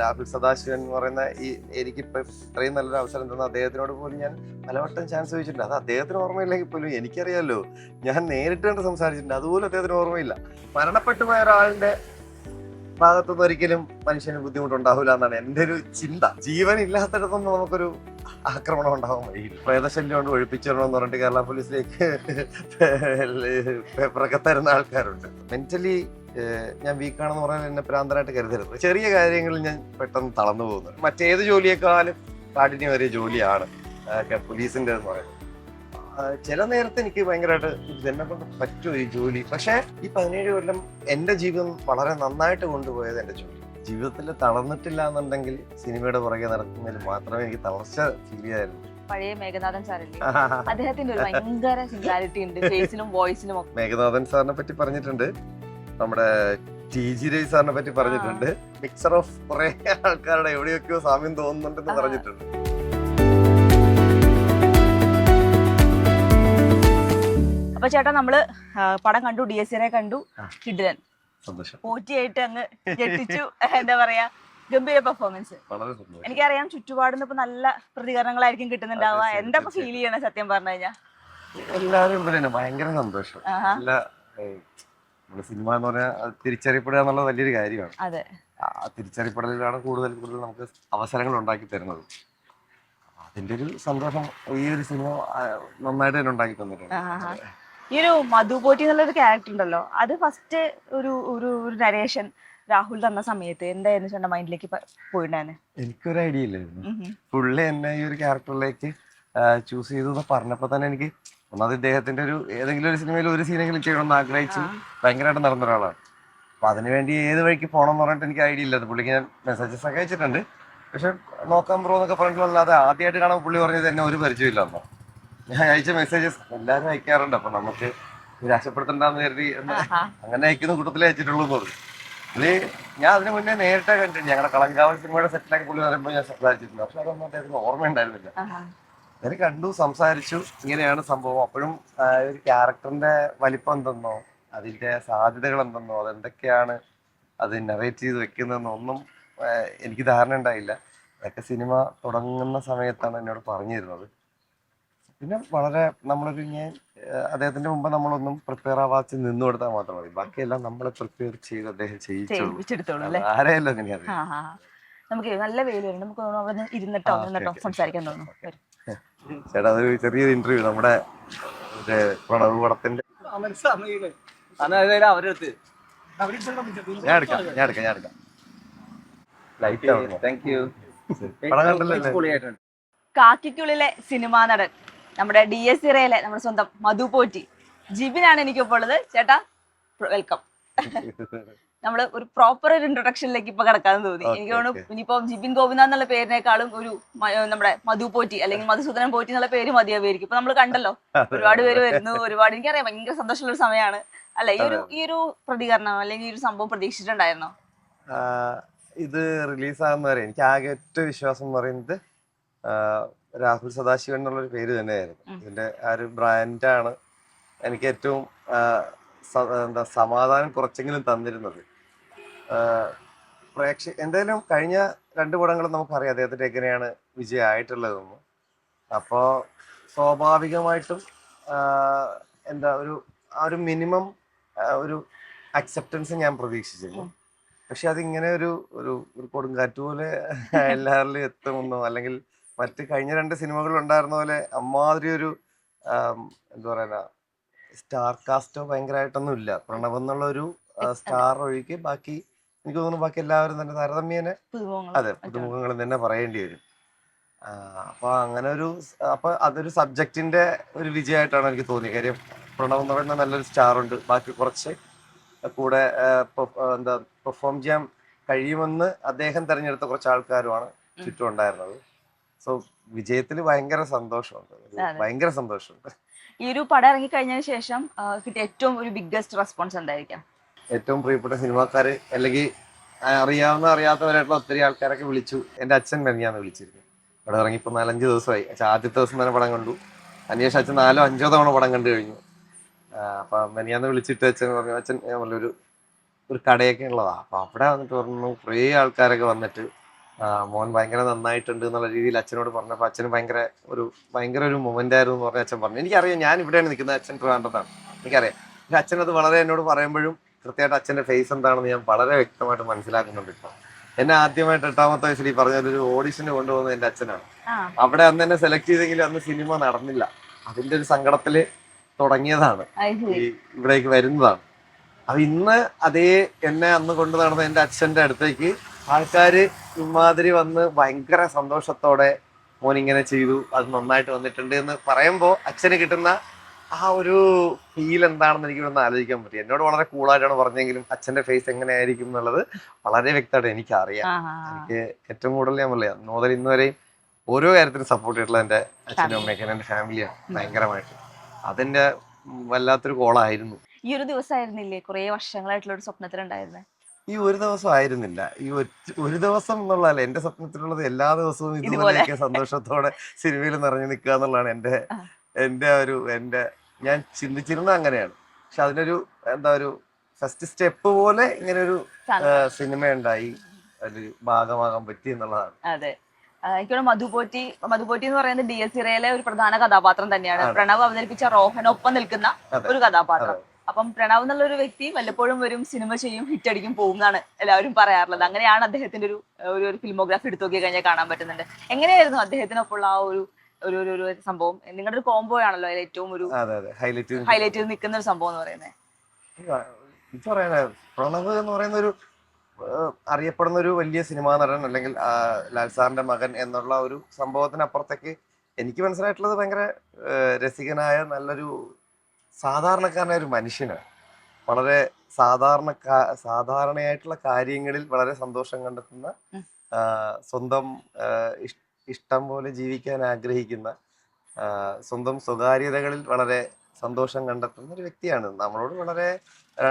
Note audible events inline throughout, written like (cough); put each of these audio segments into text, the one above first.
രാഹുൽ സദാശിവൻ എന്ന് പറയുന്ന ഈ എനിക്കിപ്പോ ഇത്രയും നല്ലൊരു അവസരം തന്ന അദ്ദേഹത്തിനോട് പോലും ഞാൻ പലവട്ടം ചാൻസ് ചോദിച്ചിട്ടുണ്ട്. അത് അദ്ദേഹത്തിന് ഓർമ്മയില്ലെങ്കിൽ പോലും എനിക്കറിയാമല്ലോ ഞാൻ നേരിട്ട് കണ്ട് സംസാരിച്ചിട്ടുണ്ട്. അതുപോലും അദ്ദേഹത്തിന് ഓർമ്മയില്ല. മരണപ്പെട്ടു പോയ ഒരാളുടെ ഭാഗത്തുനിന്ന് ഒരിക്കലും മനുഷ്യന് ബുദ്ധിമുട്ടുണ്ടാവില്ല എന്നാണ് എന്റെ ഒരു ചിന്ത. ജീവൻ ഇല്ലാത്തടത്തൊന്നും നമുക്കൊരു ആക്രമണം ഉണ്ടാവാൻ വഴിയില്ല പ്രേതശല്യം കൊണ്ട് ഒഴിപ്പിച്ചിടണമെന്ന് പറഞ്ഞിട്ട് കേരള പോലീസിലേക്ക് പേപ്പറൊക്കെ തരുന്ന ആൾക്കാരുണ്ട്. മെന്റലി ഞാൻ വീക്കാണെന്ന് പറഞ്ഞാൽ എന്നെ പ്രാന്തരായിട്ട് കരുതരുത്. ചെറിയ കാര്യങ്ങളിൽ ഞാൻ പെട്ടെന്ന് തളർന്നു പോകുന്നു മറ്റേത് ജോലിയേക്കാളും കാഠിന്യമേറിയ ജോലിയാണ് പോലീസിന്റെ എന്ന് പറയുന്നത്. ചില നേരത്തെ എനിക്ക് ഭയങ്കരമായിട്ട് ഇതെന്നെ കൊണ്ട് പറ്റുമോ ഈ ജോലി. പക്ഷേ ഈ പതിനേഴ് കൊല്ലം എന്റെ ജീവിതം വളരെ നന്നായിട്ട് കൊണ്ടുപോയത് എന്റെ ജോലി. ജീവിതത്തിൽ തളർന്നിട്ടില്ല എന്നുണ്ടെങ്കിൽ സിനിമയുടെ പുറകെ നടക്കുന്നതിൽ മാത്രമേ എനിക്ക് തളർച്ച ഫീൽ ചെയ്യാറുള്ളൂ പഴയ മേഘനാഥൻ സാറല്ലേ? അദ്ദേഹത്തിന്റെ ഒരു ഭയങ്കര സിംഗാരിറ്റി ഉണ്ട്. ഫേസിലും വോയിസിലും ഒക്കെ. മേഘനാഥൻ സാറിനെ പറ്റി പറഞ്ഞിട്ടുണ്ട്. നമ്മുടെ ടി ജി രവി സാറിനെ പറ്റി പറഞ്ഞിട്ടുണ്ട്. മിക്സർ ഓഫ് കുറെ ആൾക്കാരുടെ എവിടെയൊക്കെയോ സാമ്യം തോന്നുന്നുണ്ടെന്ന് പറഞ്ഞിട്ടുണ്ട്. അപ്പൊ ചേട്ടാ നമ്മൾ പടം കണ്ടു ഡി എസ് സിനെ കണ്ടു. കിഡിലൻ പോറ്റിയായിട്ട് അങ്ങ് ഞെട്ടിച്ചു എന്താ പറയാ ഗംഭീര പെർഫോമൻസ് എനിക്കറിയാം ചുറ്റുപാടുന്ന് ഇപ്പൊ നല്ല പ്രതികരണങ്ങളായിരിക്കും കിട്ടുന്നുണ്ടാവുക. എന്താ. ഫീൽ ചെയ്യണേ സത്യം പറഞ്ഞു കഴിഞ്ഞാ? എല്ലാവരും ഇവിടെ ഭയങ്കര സന്തോഷം. സിനിമ എന്ന് പറഞ്ഞാൽ തിരിച്ചറിയപ്പെടുക എന്നുള്ളത് വലിയൊരു കാര്യമാണ്. അതെ. ആ തിരിച്ചറിയപ്പെടലിലാണ് കൂടുതൽ കൂടുതൽ നമുക്ക് അവസരങ്ങൾ ഉണ്ടാക്കി തരുന്നത്. അതിന്റെ ഒരു സന്തോഷം ഈ ഒരു സിനിമ നന്നായിട്ട് തന്നെ ഉണ്ടാക്കി തന്നിട്ടുണ്ട്. ഈ ഒരു മധു പോറ്റി എന്നുള്ള ഒരു ക്യാരക്ടർ ഉണ്ടല്ലോ അത് ഫസ്റ്റ് ഒരു ഒരു ഒരു നരേഷൻ രാഹുൽ തന്ന സമയത്ത് എന്തായിരുന്നു ചേട്ടന്റെ മൈൻഡിലേക്ക് പോയിട്ടാണ് എനിക്കൊരു ഐഡിയ ഇല്ലായിരുന്നു പുള്ളി എന്നെ ഈ ഒരു ക്യാരക്ടറിലേക്ക് ചൂസ് ചെയ്തു പറഞ്ഞപ്പോൾ തന്നെ എനിക്ക് ഒന്നാമത് ഇദ്ദേഹത്തിന്റെ ഒരു ഏതെങ്കിലും ഒരു സിനിമയിൽ ഒരു സീനെങ്കിലും ചെയ്യണമെന്ന് ആഗ്രഹിച്ചു ഭയങ്കരമായിട്ട് നടന്ന ഒരാളാണ്. അപ്പൊ അതിനുവേണ്ടി ഏത് വഴിക്ക് പോകണം എന്ന് പറഞ്ഞിട്ട് എനിക്ക് ഐഡിയ ഇല്ലായിരുന്നു. പുള്ളിക്ക് ഞാൻ മെസ്സേജസ് ഒക്കെ അയച്ചിട്ടുണ്ട്. പക്ഷെ നോക്കാൻ ബ്രോ എന്നൊക്കെ പറഞ്ഞിട്ടുള്ളല്ലാതെ ആദ്യമായിട്ട് കാണാൻ പുള്ളി പറഞ്ഞത് എന്നെ ഒരു പരിചയമില്ല എന്നോ ഞാൻ അയച്ച മെസ്സേജസ് എല്ലാവരും അയക്കാറുണ്ട്. അപ്പൊ നമുക്ക് നിരാശപ്പെടുത്തണ്ടെന്ന് കരുതി എന്ന് അങ്ങനെ അയക്കുന്ന കൂട്ടത്തിലേ അയച്ചിട്ടുള്ളൂ എന്ന് പറഞ്ഞു. പുള്ളി ഞാൻ അതിനു മുന്നേ നേരിട്ട് കണ്ടിട്ടുണ്ട്. ഞങ്ങളുടെ കളങ്കാവൽ സിനിമയുടെ സെറ്റിലാക്കി പുള്ളി പറയുമ്പോൾ ഞാൻ സംസാരിച്ചിട്ടുണ്ട് പക്ഷെ അതൊന്നും അദ്ദേഹത്തിന് ഓർമ്മയുണ്ടായിരുന്നില്ല. ഉണ്ടായിരുന്നില്ല ഞാൻ കണ്ടു സംസാരിച്ചു ഇങ്ങനെയാണ് സംഭവം. അപ്പോഴും ഒരു ക്യാരക്ടറിന്റെ വലിപ്പം എന്തെന്നോ അതിന്റെ സാധ്യതകൾ എന്തെന്നോ അതെന്തൊക്കെയാണ് അത് നറേറ്റ് ചെയ്ത് വെക്കുന്നതെന്നോ ഒന്നും എനിക്ക് ധാരണ ഉണ്ടായില്ല. അതൊക്കെ സിനിമ തുടങ്ങുന്ന സമയത്താണ് എന്നോട് പറഞ്ഞു തരുന്നത് പിന്നെ വളരെ നമ്മളൊരു ഞാൻ അദ്ദേഹത്തിന്റെ മുമ്പ് നമ്മളൊന്നും പ്രിപ്പയർ ആവാച്ച് നിന്നു കൊടുത്താൽ മാത്രം മതി. ബാക്കിയെല്ലാം നമ്മൾ പ്രിപ്പയർ ചെയ്ത് അദ്ദേഹം ചെയ്യിച്ചോളൂ. ആരെയല്ലോ അങ്ങനെയാണ്. നമുക്ക് നല്ല വെയിൽ നമുക്ക് അവിടെ ഇരുന്നിട്ടോ നിന്നിട്ടോ. സംസാരിക്കാൻ തോന്നുന്നു. ചേട്ടാ അതൊരു ചെറിയൊരു ഇന്റർവ്യൂ നമ്മുടെ പ്രണവ് പടത്തിന്റെ അവരടുത്ത്. ഞാൻ എടുക്കാം ഞാൻ എടുക്കാം ഞാൻ എടുക്കാം. Light thank you? കാക്കിക്കുള്ളിലെ സിനിമാ നടൻ. നമ്മുടെ ഡി എസ് സിറയിലെ നമ്മുടെ സ്വന്തം മധു പോറ്റി. ജിബിനാണ് എനിക്കിപ്പോൾ ഉള്ളത്. ചേട്ടാ വെൽക്കം നമ്മൾ ഒരു പ്രോപ്പർ ഒരു ഇൻട്രൊഡക്ഷനിലേക്ക് ഇപ്പൊ കിടക്കാന്ന് തോന്നി. എനിക്ക് തോന്നുന്നു. ഇനിയിപ്പോ ജിബിൻ ഗോപിനാഥ് എന്നുള്ള പേരിനേക്കാളും ഒരു നമ്മുടെ മധു പോറ്റി അല്ലെങ്കിൽ മധുസൂദനൻ പോറ്റി എന്നുള്ള പേര് മതിയാവുമായിരിക്കും. ഇപ്പൊ നമ്മൾ കണ്ടല്ലോ. ഒരുപാട് പേര് വരുന്നു ഒരുപാട് എനിക്കറിയാം. ഭയങ്കര സന്തോഷമുള്ള ഒരു സമയമാണ്. അല്ല ഈ ഒരു ഈ ഒരു പ്രതികരണം അല്ലെങ്കിൽ ഈ ഒരു സംഭവം പ്രതീക്ഷിച്ചിട്ടുണ്ടായിരുന്നോ? ഇത് റിലീസാകുന്നവരെ എനിക്ക് ആകെ ഏറ്റവും വിശ്വാസം പറയുന്നത് രാഹുൽ സദാശിവൻ എന്നുള്ളൊരു പേര് തന്നെയായിരുന്നു. ഇതിന്റെ ആ ഒരു ബ്രാൻഡാണ് എനിക്ക് ഏറ്റവും എന്താ സമാധാനം കുറച്ചെങ്കിലും തന്നിരുന്നത്. പ്രേക്ഷ എന്തായാലും കഴിഞ്ഞ രണ്ട് പടങ്ങളും നമുക്കറിയാം അദ്ദേഹത്തിന്റെ എങ്ങനെയാണ് വിജയമായിട്ടുള്ളതെന്ന്. അപ്പോൾ സ്വാഭാവികമായിട്ടും എന്താ ഒരു ആ ഒരു മിനിമം ഒരു അക്സെപ്റ്റൻസ് ഞാൻ പ്രതീക്ഷിച്ചിരുന്നു. പക്ഷെ അതിങ്ങനെ ഒരു ഒരു ഒരു കൊടുങ്കാറ്റ് പോലെ എല്ലാവരിലും എത്തുമെന്നോ അല്ലെങ്കിൽ മറ്റ് കഴിഞ്ഞ രണ്ട് സിനിമകളിൽ ഉണ്ടായിരുന്ന പോലെ അമ്മാതിരി ഒരു എന്താ പറയുക സ്റ്റാർ കാസ്റ്റോ ഭയങ്കരമായിട്ടൊന്നും ഇല്ല. പ്രണവ് എന്നുള്ള ഒരു സ്റ്റാർ ഒഴികെ ബാക്കി എനിക്ക് തോന്നുന്നു ബാക്കി എല്ലാവരും തന്നെ താരതമ്യേന പുതുമുഖങ്ങൾ അതെ പുതുമുഖങ്ങളും തന്നെ പറയേണ്ടി വരും. അപ്പൊ അങ്ങനെ ഒരു അപ്പൊ അതൊരു സബ്ജക്റ്റിന്റെ ഒരു വിജയമായിട്ടാണ് എനിക്ക് തോന്നിയത്. കാര്യം പ്രണവ് എന്ന് പറയുന്ന നല്ലൊരു സ്റ്റാർ ഉണ്ട്. ബാക്കി കുറച്ച് കൂടെ എന്താ പെർഫോം ചെയ്യാൻ കഴിയുമെന്ന് അദ്ദേഹം തെരഞ്ഞെടുത്ത കുറച്ച് ആൾക്കാരുമാണ് ചുറ്റും ഉണ്ടായിരുന്നത്. സോ വിജയത്തിൽ ഭയങ്കര സന്തോഷമുണ്ട്. ഭയങ്കര സന്തോഷമുണ്ട്. ഈ ഒരു പടം ഇറങ്ങി കഴിഞ്ഞതിന് ശേഷം കിട്ടിയ ഏറ്റവും ഒരു ബിഗ്ഗസ്റ്റ് റെസ്പോൺസ് എന്തായിരിക്കാം? ഏറ്റവും പ്രിയപ്പെട്ട സിനിമാക്കാര് അല്ലെങ്കിൽ അറിയാവുന്ന അറിയാത്തവരായിട്ടുള്ള ഒത്തിരി ആൾക്കാരൊക്കെ വിളിച്ചു. എന്റെ അച്ഛൻ മെനിയാന്ന് വിളിച്ചിരുന്നു. ഇവിടെ ഇറങ്ങി ഇപ്പൊ നാലഞ്ച് ദിവസമായി. അച്ഛൻ ആദ്യത്തെ ദിവസം തന്നെ പടം കണ്ടു. അതിനുശേഷം അച്ഛൻ നാലോ അഞ്ചോ തവണ പടം കണ്ടു കഴിഞ്ഞു. അപ്പൊ മെനിയാന്ന് വിളിച്ചിട്ട് അച്ഛൻ പറഞ്ഞു അച്ഛൻ നല്ലൊരു ഒരു ഒരു കടയൊക്കെ ഉള്ളതാ. അപ്പൊ അവിടെ വന്നിട്ട് പറഞ്ഞു കുറേ ആൾക്കാരൊക്കെ വന്നിട്ട് മോൻ ഭയങ്കര നന്നായിട്ടുണ്ട് എന്നുള്ള രീതിയിൽ അച്ഛനോട് പറഞ്ഞപ്പോൾ അച്ഛന് ഭയങ്കര ഒരു ഭയങ്കര ഒരു മൊമെന്റ് ആയിരുന്നു എന്ന് പറഞ്ഞ അച്ഛൻ പറഞ്ഞു. എനിക്കറിയാം ഞാൻ ഇവിടെയാണ് നിൽക്കുന്നത് അച്ഛൻ ട്രിവാൻഡ്രത്താണ്. എനിക്കറിയാം. പക്ഷെ അച്ഛൻ അത് വളരെ എന്നോട് പറയുമ്പോഴും കൃത്യമായിട്ട് അച്ഛന്റെ ഫേസ് എന്താണെന്ന് ഞാൻ വളരെ വ്യക്തമായിട്ട് മനസ്സിലാക്കുന്നുണ്ട് ഇപ്പൊ. എന്നെ ആദ്യമായിട്ട് എട്ടാമത്തെ വയസ്സിൽ ഈ പറഞ്ഞ ഒരു ഓഡിഷന് കൊണ്ടുപോകുന്നത് എന്റെ അച്ഛനാണ്. അവിടെ അന്ന് എന്നെ സെലക്ട് ചെയ്തെങ്കിലും അന്ന് സിനിമ നടന്നില്ല. അതിന്റെ ഒരു സങ്കടത്തിൽ തുടങ്ങിയതാണ്. ഈ ഇവിടേക്ക് വരുന്നതാണ്. അപ്പൊ ഇന്ന് അതേ എന്നെ അന്ന് കൊണ്ടു നടന്ന എന്റെ അച്ഛന്റെ അടുത്തേക്ക് ആൾക്കാര് ഇമാതിരി വന്ന് ഭയങ്കര സന്തോഷത്തോടെ മോൻ ഇങ്ങനെ ചെയ്തു. അത് നന്നായിട്ട് വന്നിട്ടുണ്ട് എന്ന് പറയുമ്പോൾ അച്ഛന് കിട്ടുന്ന ആ ഒരു ഫീൽ എന്താണെന്ന് എനിക്ക് ഒന്ന് ആലോചിക്കാൻ പറ്റും. എന്നോട് വളരെ കൂളായിട്ടാണ് പറഞ്ഞെങ്കിലും അച്ഛന്റെ ഫേസ് എങ്ങനെയായിരിക്കും എന്നുള്ളത് വളരെ വ്യക്തമായിട്ട് എനിക്ക് അറിയാം ആ, ആ, ആ. എനിക്ക് ഏറ്റവും കൂടുതൽ ഞാൻ പറയാം നോതൽ ഇന്ന് വരെയും ഓരോ കാര്യത്തിനും സപ്പോർട്ട് ചെയ്തിട്ടുള്ള എന്റെ അച്ഛനും അമ്മയൊക്കെ എന്റെ ഫാമിലിയാണ് ഭയങ്കരമായിട്ട്. അതെന്റെ വല്ലാത്തൊരു കോളായിരുന്നു ഈ ഒരു ദിവസമായിരുന്നില്ലേ കുറെ വർഷങ്ങളായിട്ടുള്ള ഒരു സ്വപ്നത്തിലുണ്ടായിരുന്നത് ഈ ഒരു ദിവസം ആയിരുന്നില്ല. ഈ ഒരു ദിവസം എന്നുള്ളതല്ല എന്റെ സ്വപ്നത്തിലുള്ളത് എല്ലാ ദിവസവും ഇതുപോലെ. ഇതുപോലെയൊക്കെ സന്തോഷത്തോടെ സിനിമയിൽ നിറഞ്ഞു നിൽക്കുക എന്നുള്ളതാണ് എന്റെ എന്റെ ഒരു എന്റെ ഞാൻ ചിന്തിച്ചിരുന്ന അങ്ങനെയാണ്. പക്ഷെ അതിനൊരു എന്താ ഒരു ഫസ്റ്റ് സ്റ്റെപ്പ് പോലെ ഇങ്ങനെ ഒരു സിനിമ ഉണ്ടായി അതിൽ ഭാഗമാകാൻ പറ്റി എന്നുള്ളതാണ്. അതെ. ആ, എനിക്ക് തോന്നുന്നു മധുപോറ്റി മധുപോറ്റി എന്ന് പറയുന്നത് ഡി എസ് സിറയിലെ ഒരു പ്രധാന കഥാപാത്രം തന്നെയാണ്. പ്രണവ് അവതരിപ്പിച്ച റോഹനൊപ്പം നിൽക്കുന്ന ഒരു കഥാപാത്രം. അപ്പം പ്രണവ് എന്നുള്ള ഒരു വ്യക്തി വല്ലപ്പോഴും വരും സിനിമ ചെയ്യും ഹിറ്റ് അടിക്കും പോകും എന്നാണ് എല്ലാവരും പറയാറുള്ളത്. അങ്ങനെയാണ് അദ്ദേഹത്തിന്റെ ഒരു ഒരു ഒരു ഫിലിമോഗ്രാഫി എടുത്തു നോക്കി കഴിഞ്ഞാൽ കാണാൻ പറ്റുന്നുണ്ട് എങ്ങനെയായിരുന്നു അദ്ദേഹത്തിനൊപ്പമുള്ള ആ ഒരു ഒരു ഒരു ഒരു സംഭവം? നിങ്ങളുടെ ഒരു കോംബോ ആണല്ലോ അതിൽ ഏറ്റവും ഒരു ഹൈലൈറ്റ് ഹൈലൈറ്റ് ചെയ്ത് നിൽക്കുന്ന ഒരു സംഭവം എന്ന് പറയുന്നത്. പ്രണവ് എന്ന് പറയുന്ന ഒരു അറിയപ്പെടുന്ന ഒരു വലിയ സിനിമാ നടൻ അല്ലെങ്കിൽ ലാൽ സാറിന്റെ മകൻ എന്നുള്ള ഒരു സംഭവത്തിനപ്പുറത്തേക്ക് എനിക്ക് മനസ്സിലായിട്ടുള്ളത് ഭയങ്കര രസികനായ നല്ലൊരു സാധാരണക്കാരനായ ഒരു മനുഷ്യന് വളരെ സാധാരണ സാധാരണയായിട്ടുള്ള കാര്യങ്ങളിൽ വളരെ സന്തോഷം കണ്ടെത്തുന്ന സ്വന്തം ഇഷ്ടം പോലെ ജീവിക്കാൻ ആഗ്രഹിക്കുന്ന സ്വന്തം സ്വകാര്യതകളിൽ വളരെ സന്തോഷം കണ്ടെത്തുന്ന ഒരു വ്യക്തിയാണ്. നമ്മളോട് വളരെ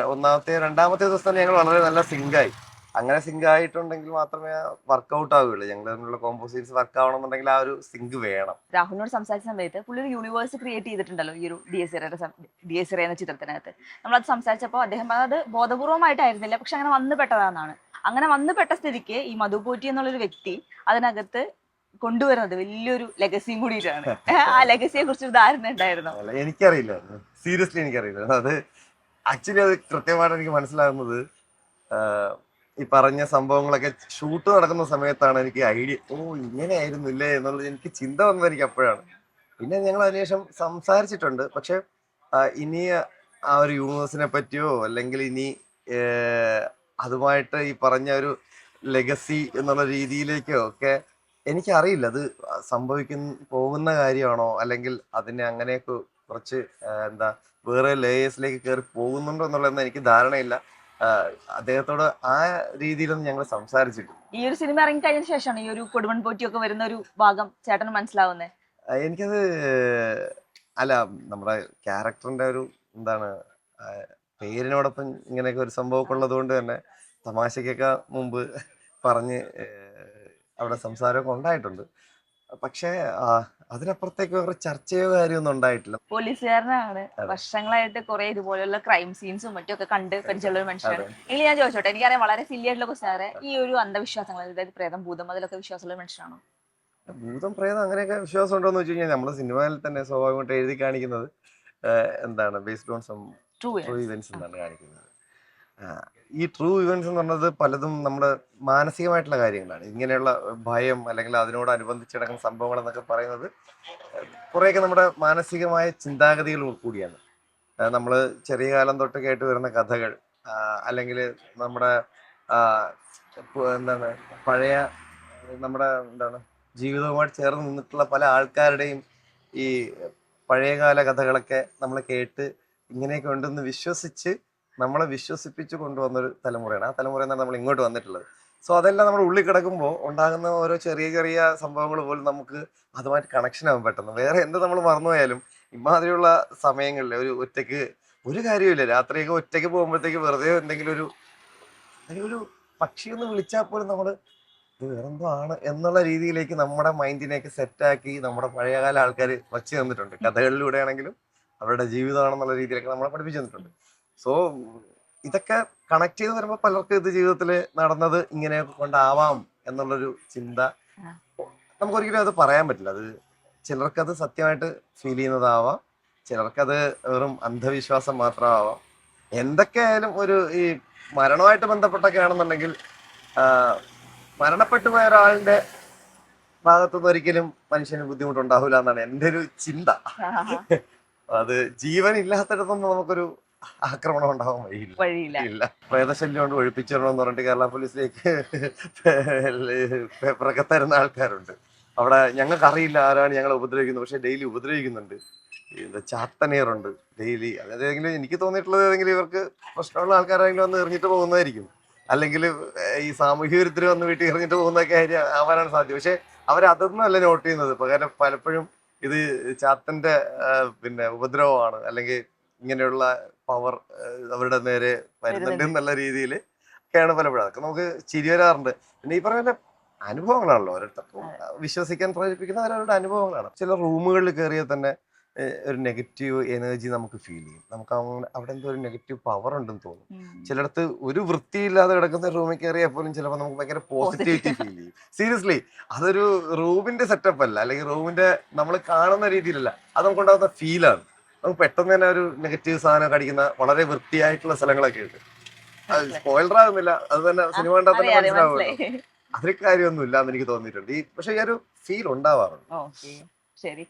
ഒന്നാമത്തെ രണ്ടാമത്തെ ദിവസം തന്നെ ഞങ്ങൾ വളരെ നല്ല സിങ്കായി. അങ്ങനെ സിങ്ക് ആയിട്ടുണ്ടെങ്കിൽ മാത്രമേ വർക്ക്ഔട്ട് ആവുകയുള്ളൂ. ഞങ്ങൾ തമ്മിലുള്ള കോമ്പോസിറ്റ്സ് വർക്ക് ആവണമെന്നുണ്ടെങ്കിൽ ആ ഒരു സിങ്ക് വേണം. രാഹുലിനോട് സംസാരിച്ച സമയത്ത് പുള്ളി ഒരു യൂണിവേഴ്സ് ക്രിയേറ്റ് ചെയ്തിട്ടുണ്ടല്ലോ ഈ ഒരു ഡി എസ് ഡി എസ് എന്ന ചിത്രത്തിനകത്ത്. നമ്മളത് സംസാരിച്ചപ്പോൾ അദ്ദേഹം അത് ബോധപൂർവമായിട്ടായിരുന്നില്ല. പക്ഷെ അങ്ങനെ വന്നു പെട്ടതാണെന്നാണ്. അങ്ങനെ വന്നു പെട്ട സ്ഥിതിക്ക് ഈ മധുപൂറ്റി എന്നുള്ളൊരു വ്യക്തി അതിനകത്ത് കൊണ്ടുവരുന്നത് വലിയൊരു ലെഗസിയും കൂടിയിട്ടാണ്. ആ ലെഗസിയെ കുറിച്ച് ധാരണ ഉണ്ടായിരുന്നു. എനിക്കറിയില്ല. സീരിയസ്ലി എനിക്കറിയില്ല. അത് ആക്ച്വലി അത് കൃത്യമായിട്ട് എനിക്ക് മനസ്സിലാകുന്നത് ഈ പറഞ്ഞ സംഭവങ്ങളൊക്കെ ഷൂട്ട് നടക്കുന്ന സമയത്താണ് എനിക്ക് ഐഡിയ ഓ ഇങ്ങനെയായിരുന്നു ഇല്ലേ എന്നുള്ളത് എനിക്ക് ചിന്ത വന്നത് എനിക്ക് അപ്പോഴാണ്. പിന്നെ ഞങ്ങൾ അതിനുശേഷം സംസാരിച്ചിട്ടുണ്ട്. പക്ഷെ ഇനി ആ ഒരു യൂണിവേഴ്സിനെ പറ്റിയോ അല്ലെങ്കിൽ ഇനി അതുമായിട്ട് ഈ പറഞ്ഞ ഒരു ലെഗസി എന്നുള്ള രീതിയിലേക്കോ ഒക്കെ എനിക്കറിയില്ല. അത് സംഭവിക്കുന്ന പോകുന്ന കാര്യമാണോ? അല്ലെങ്കിൽ അതിനെ അങ്ങനെയൊക്കെ കുറച്ച് എന്താ വേറെ ലേയേഴ്സിലേക്ക് കയറി പോകുന്നുണ്ടോ എന്നുള്ളതെന്ന് എനിക്ക് ധാരണയില്ല. അദ്ദേഹത്തോട് ആ രീതിയിലൊന്നും ഞങ്ങൾ സംസാരിച്ചിട്ടില്ല. ഈ ഒരു സിനിമ ഇറങ്ങി കഴിഞ്ഞ ശേഷമാണ് ഈ ഒരു കൊടുമൺ പോറ്റിയൊക്കെ വരുന്ന ഒരു ഭാഗം ചേട്ടന് മനസ്സിലാവുന്നത് എനിക്കത് അല്ല നമ്മുടെ ക്യാരക്ടറിന്റെ ഒരു എന്താണ് പേരിനോടൊപ്പം ഇങ്ങനെയൊക്കെ ഒരു സംഭവമൊക്കെ ഉള്ളത് കൊണ്ട് തന്നെ തമാശക്കൊക്കെ മുമ്പ് പറഞ്ഞ് അവിടെ സംസാരമൊക്കെ ഉണ്ടായിട്ടുണ്ട്. പക്ഷേ അതിനപ്പുറത്തേക്ക് വേറെ ചർച്ചയോ കാര്യമൊന്നും ഉണ്ടായിട്ടില്ല. പോലീസുകാരനാണ്. വർഷങ്ങളായിട്ട് കുറെ ഇതുപോലെയുള്ള ക്രൈം സീൻസും മറ്റൊക്കെ കണ്ട് പരിചയമുള്ള ഒരു മനുഷ്യനാണ്. എങ്കിൽ ഞാൻ ചോദിച്ചോട്ടെ എനിക്കറിയാം വളരെ സില്ലി ആയിട്ടുള്ള സാറേ ഈ ഒരു അന്ധവിശ്വാസങ്ങൾ അതായത് പ്രേതം ഭൂതം അതിലൊക്കെ വിശ്വാസമുള്ള മനുഷ്യനാണോ? ഭൂതം പ്രേതം അങ്ങനെയൊക്കെ വിശ്വാസം ഉണ്ടോ എന്ന് വെച്ച് കഴിഞ്ഞാൽ നമ്മുടെ സിനിമയിൽ തന്നെ സ്വാഭാവികമായിട്ട് എഴുതി കാണിക്കുന്നത് എന്താണ് based on some true events എന്നാണ് കാണിക്കുന്നത്. ഈ ട്രൂ ഇവന്റ്സ് എന്ന് പറഞ്ഞത് പലതും നമ്മുടെ മാനസികമായിട്ടുള്ള കാര്യങ്ങളാണ്. ഇങ്ങനെയുള്ള ഭയം അല്ലെങ്കിൽ അതിനോട് അനുബന്ധിച്ചിടക്കുന്ന സംഭവങ്ങൾ എന്നൊക്കെ പറയുന്നത് കുറേയൊക്കെ നമ്മുടെ മാനസികമായ ചിന്താഗതികൾ കൂടിയാണ്. നമ്മൾ ചെറിയ കാലം തൊട്ട് കേട്ട് വരുന്ന കഥകൾ അല്ലെങ്കിൽ നമ്മുടെ എന്താണ് പഴയ നമ്മുടെ എന്താണ് ജീവിതവുമായിട്ട് ചേർന്ന് നിന്നിട്ടുള്ള പല ആൾക്കാരുടെയും ഈ പഴയകാല കഥകളൊക്കെ നമ്മൾ കേട്ട് ഇങ്ങനെയൊക്കെ ഉണ്ടെന്ന് വിശ്വസിച്ച് നമ്മളെ വിശ്വസിപ്പിച്ച് കൊണ്ടുവന്നൊരു തലമുറയാണ്. ആ നിന്നാണ് നമ്മൾ ഇങ്ങോട്ട് വന്നിട്ടുള്ളത്. സോ അതെല്ലാം നമ്മൾ ഉള്ളിൽ കിടക്കുമ്പോൾ ഉണ്ടാകുന്ന ഓരോ ചെറിയ ചെറിയ സംഭവങ്ങൾ പോലും നമുക്ക് അതുമായിട്ട് കണക്ഷൻ ആവും പെട്ടെന്ന്. വേറെ എന്ത് നമ്മൾ മറന്നുപോയാലും ഇമാതിരിയുള്ള സമയങ്ങളിൽ ഒരു ഒറ്റയ്ക്ക് ഒരു കാര്യമില്ല രാത്രിയൊക്കെ ഒറ്റയ്ക്ക് പോകുമ്പോഴത്തേക്ക് വെറുതെ എന്തെങ്കിലും ഒരു ഒരു പക്ഷി ഒന്ന് വിളിച്ചാൽ പോലും നമ്മൾ വേറെന്തോ ആണ് എന്നുള്ള രീതിയിലേക്ക് നമ്മുടെ മൈൻഡിനെയൊക്കെ സെറ്റാക്കി നമ്മുടെ പഴയകാല ആൾക്കാർ വച്ച് തന്നിട്ടുണ്ട്. കഥകളിലൂടെ ആണെങ്കിലും അവരുടെ ജീവിതമാണെന്നുള്ള രീതിയിലൊക്കെ നമ്മളെ പഠിപ്പിച്ചു തന്നിട്ടുണ്ട്. സോ ഇതൊക്കെ കണക്ട് ചെയ്ത് വരുമ്പോൾ പലർക്കും ഇത് ജീവിതത്തിൽ നടന്നത് ഇങ്ങനെ കൊണ്ടാവാം എന്നുള്ളൊരു ചിന്ത. നമുക്കൊരിക്കലും അത് പറയാൻ പറ്റില്ല. അത് ചിലർക്കത് സത്യമായിട്ട് ഫീൽ ചെയ്യുന്നതാവാം. ചിലർക്കത് വെറും അന്ധവിശ്വാസം മാത്രമാവാം. എന്തൊക്കെയായാലും ഒരു ഈ മരണമായിട്ട് ബന്ധപ്പെട്ടൊക്കെ ആണെന്നുണ്ടെങ്കിൽ മരണപ്പെട്ടു പോയ ഒരാളിന്റെ ഭാഗത്തുനിന്ന് ഒരിക്കലും മനുഷ്യന് ബുദ്ധിമുട്ടുണ്ടാവില്ല എന്നാണ് എന്റെ ഒരു ചിന്ത അത് ജീവൻ ഇല്ലാത്തടത്തൊന്നും നമുക്കൊരു ആക്രമണം ഉണ്ടാവാൻ വഴിയില്ല. വഴിയില്ല. പ്രേതശല്യം കൊണ്ട് ഒഴിപ്പിച്ചിടണമെന്ന് പറഞ്ഞിട്ട് കേരള പോലീസിലേക്ക് പേപ്പറൊക്കെ തരുന്ന ആൾക്കാരുണ്ട്. അവിടെ ഞങ്ങൾക്ക് അറിയില്ല ആരാണ് ഞങ്ങളെ ഉപദ്രവിക്കുന്നത്. പക്ഷെ ഡെയിലി ഉപദ്രവിക്കുന്നുണ്ട്. ചാത്തനീറുണ്ട് ഡെയിലി. അതായതെങ്കിലും എനിക്ക് തോന്നിയിട്ടുള്ളത് ഏതെങ്കിലും ഇവർക്ക് പ്രശ്നമുള്ള ആൾക്കാരെങ്കിലും വന്ന് എറിഞ്ഞിട്ട് പോകുന്നതായിരിക്കും. അല്ലെങ്കിൽ ഈ സാമൂഹ്യ വിരുദ്ധർ വന്ന് വീട്ടിൽ എറിഞ്ഞിട്ട് പോകുന്നതൊക്കെ ആയിരിക്കും ആവാനാണ് സാധ്യത. പക്ഷെ അവർ അതൊന്നും അല്ല നോട്ട് ചെയ്യുന്നത്. പകരം പലപ്പോഴും ഇത് ചാത്തന്റെ പിന്നെ ഉപദ്രവമാണ്. അല്ലെങ്കിൽ ഇങ്ങനെയുള്ള പവർ അവരുടെ നേരെ വരുന്നുണ്ട് എന്നുള്ള രീതിയിൽ ഒക്കെയാണ് പലപ്പോഴും. അതൊക്കെ നമുക്ക് ചിരി വരാറുണ്ട്. പിന്നെ ഈ പറഞ്ഞ അനുഭവങ്ങളാണല്ലോ ഓരോരുത്തർക്കും വിശ്വസിക്കാൻ പ്രേരിപ്പിക്കുന്ന അവരവരുടെ അനുഭവങ്ങളാണ്. ചില റൂമുകളിൽ കയറിയാൽ തന്നെ ഒരു നെഗറ്റീവ് എനർജി നമുക്ക് ഫീൽ ചെയ്യും. നമുക്ക് അങ്ങനെ അവിടെ എന്തോ ഒരു നെഗറ്റീവ് പവർ ഉണ്ടെന്ന് തോന്നും. ചിലടത്ത് ഒരു വൃത്തിയില്ലാതെ കിടക്കുന്ന റൂമിൽ കയറിയാൽ പോലും ചിലപ്പോൾ നമുക്ക് ഭയങ്കര പോസിറ്റിവിറ്റി ഫീൽ ചെയ്യും. സീരിയസ്ലി അതൊരു റൂമിന്റെ സെറ്റപ്പ് അല്ല. അല്ലെങ്കിൽ റൂമിന്റെ നമ്മൾ കാണുന്ന രീതിയിലല്ല. അത് നമുക്ക് ഉണ്ടാകുന്ന ഫീലാണ് നമുക്ക് പെട്ടെന്ന് തന്നെ ഒരു നെഗറ്റീവ് സാധനം കടിക്കുന്ന വളരെ വൃത്തിയായിട്ടുള്ള സ്ഥലങ്ങളൊക്കെ ഉണ്ട്. സ്പോയിലർ ആകുന്നില്ല അത് തന്നെ സിനിമ കണ്ടാൽ തന്നെ മനസ്സിലാവുമല്ലോ. അതിൽ കാര്യമൊന്നും ഇല്ല എന്ന് എനിക്ക് തോന്നിയിട്ടുണ്ട്. ഈ പക്ഷെ ഈ ഒരു ഫീൽ ഉണ്ടാവാറുണ്ട്. ശരി.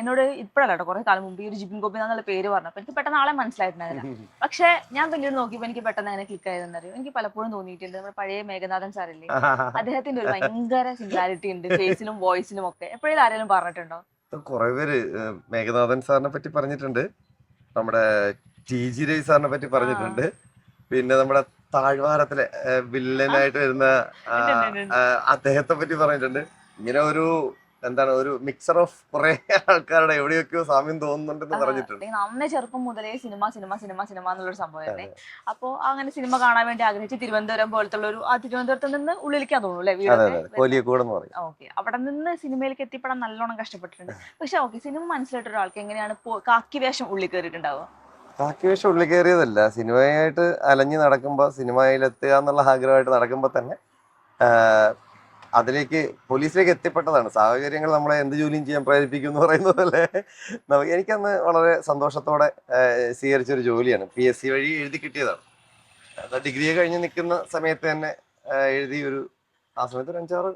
എന്നോട് ഇപ്പോഴല്ല കേട്ടോ കുറെ കാലം മുമ്പ് ഈ ഒരു ജിബിൻ ഗോപി എന്നുള്ള പേര് പറഞ്ഞപ്പോ എനിക്ക് പെട്ടെന്ന് ആളെ മനസ്സിലായിട്ടുണ്ടായിരുന്നില്ല. (laughs) പക്ഷെ ഞാൻ പിന്നീട് നോക്കിയപ്പോ എനിക്ക് പെട്ടെന്ന് അങ്ങനെ ക്ലിക്ക് ആയതെന്ന് അറിയും എനിക്ക് പലപ്പോഴും തോന്നിയിട്ടുണ്ട്. നമ്മുടെ പഴയ മേഘനാഥൻ സാറല്ലേ? (laughs) അദ്ദേഹത്തിന്റെ ഒരു ഭയങ്കര സിംഗാരിറ്റി ഉണ്ട്. ഫേസിലും വോയിസിലും ഒക്കെ. എപ്പോഴും ആരെങ്കിലും പറഞ്ഞിട്ടുണ്ടോ? കുറെ പേര് മേഘനാഥൻ സാറിനെ പറ്റി പറഞ്ഞിട്ടുണ്ട്. നമ്മുടെ ടി ജി രവി സാറിനെ പറ്റി പറഞ്ഞിട്ടുണ്ട്. പിന്നെ നമ്മുടെ താഴ്വാരത്തിലെ വില്ലനായിട്ട് വരുന്ന അദ്ദേഹത്തെ പറ്റി പറഞ്ഞിട്ടുണ്ട്. ഇങ്ങനെ ഒരു എന്താണ് ഒരു മിക്സർ ഓഫ് കുറെ ആൾക്കാരുടെ എവിടെയൊക്കെയോ സാമ്യം തോന്നുന്നുണ്ടെന്ന് പറഞ്ഞിട്ടുണ്ട്. അന്ന് ചെറുപ്പം മുതലേ സിനിമ സിനിമ സിനിമ സിനിമ എന്നുള്ളൊരു സംഭവമല്ലേ അപ്പോ അങ്ങനെ സിനിമ കാണാൻ വേണ്ടി ആഗ്രഹിച്ച് തിരുവനന്തപുരം പോലത്തെ ഒരു ആ തിരുവനന്തപുരത്ത് നിന്ന് ഉള്ളിലേക്കാ തോന്നുന്നു അല്ലേ ഓക്കെ. അവിടെ നിന്ന് സിനിമയിലേക്ക് എത്തിപ്പെടാൻ നല്ലോണം കഷ്ടപ്പെട്ടിട്ടുണ്ട്. പക്ഷെ ഓക്കെ സിനിമ മനസ്സിലായിട്ട് ഒരാൾക്ക് എങ്ങനെയാണ് കാക്കി വേഷം ഉള്ളിൽ കയറിയിട്ടുണ്ടാവുക? കാക്കി വേഷം ഉള്ളിൽ കയറിയതല്ല. സിനിമയായിട്ട് അലഞ്ഞു നടക്കുമ്പോൾ സിനിമയിലെത്തുക എന്നുള്ള ആഗ്രഹമായിട്ട് നടക്കുമ്പോൾ തന്നെ അതിലേക്ക് പോലീസിലേക്ക് എത്തിപ്പെട്ടതാണ്. സാഹചര്യങ്ങൾ നമ്മളെ എന്ത് ജോലിയും ചെയ്യാൻ പ്രേരിപ്പിക്കും എന്ന് പറയുന്നത് അല്ലേ നമുക്ക് എനിക്കന്ന് വളരെ സന്തോഷത്തോടെ സ്വീകരിച്ചൊരു ജോലിയാണ്. പി എസ് സി വഴി എഴുതി കിട്ടിയതാണ്. അത് ഡിഗ്രി കഴിഞ്ഞ് നിൽക്കുന്ന സമയത്ത് തന്നെ എഴുതി ഒരു ആ സമയത്ത് ഒരു അഞ്ചാറ്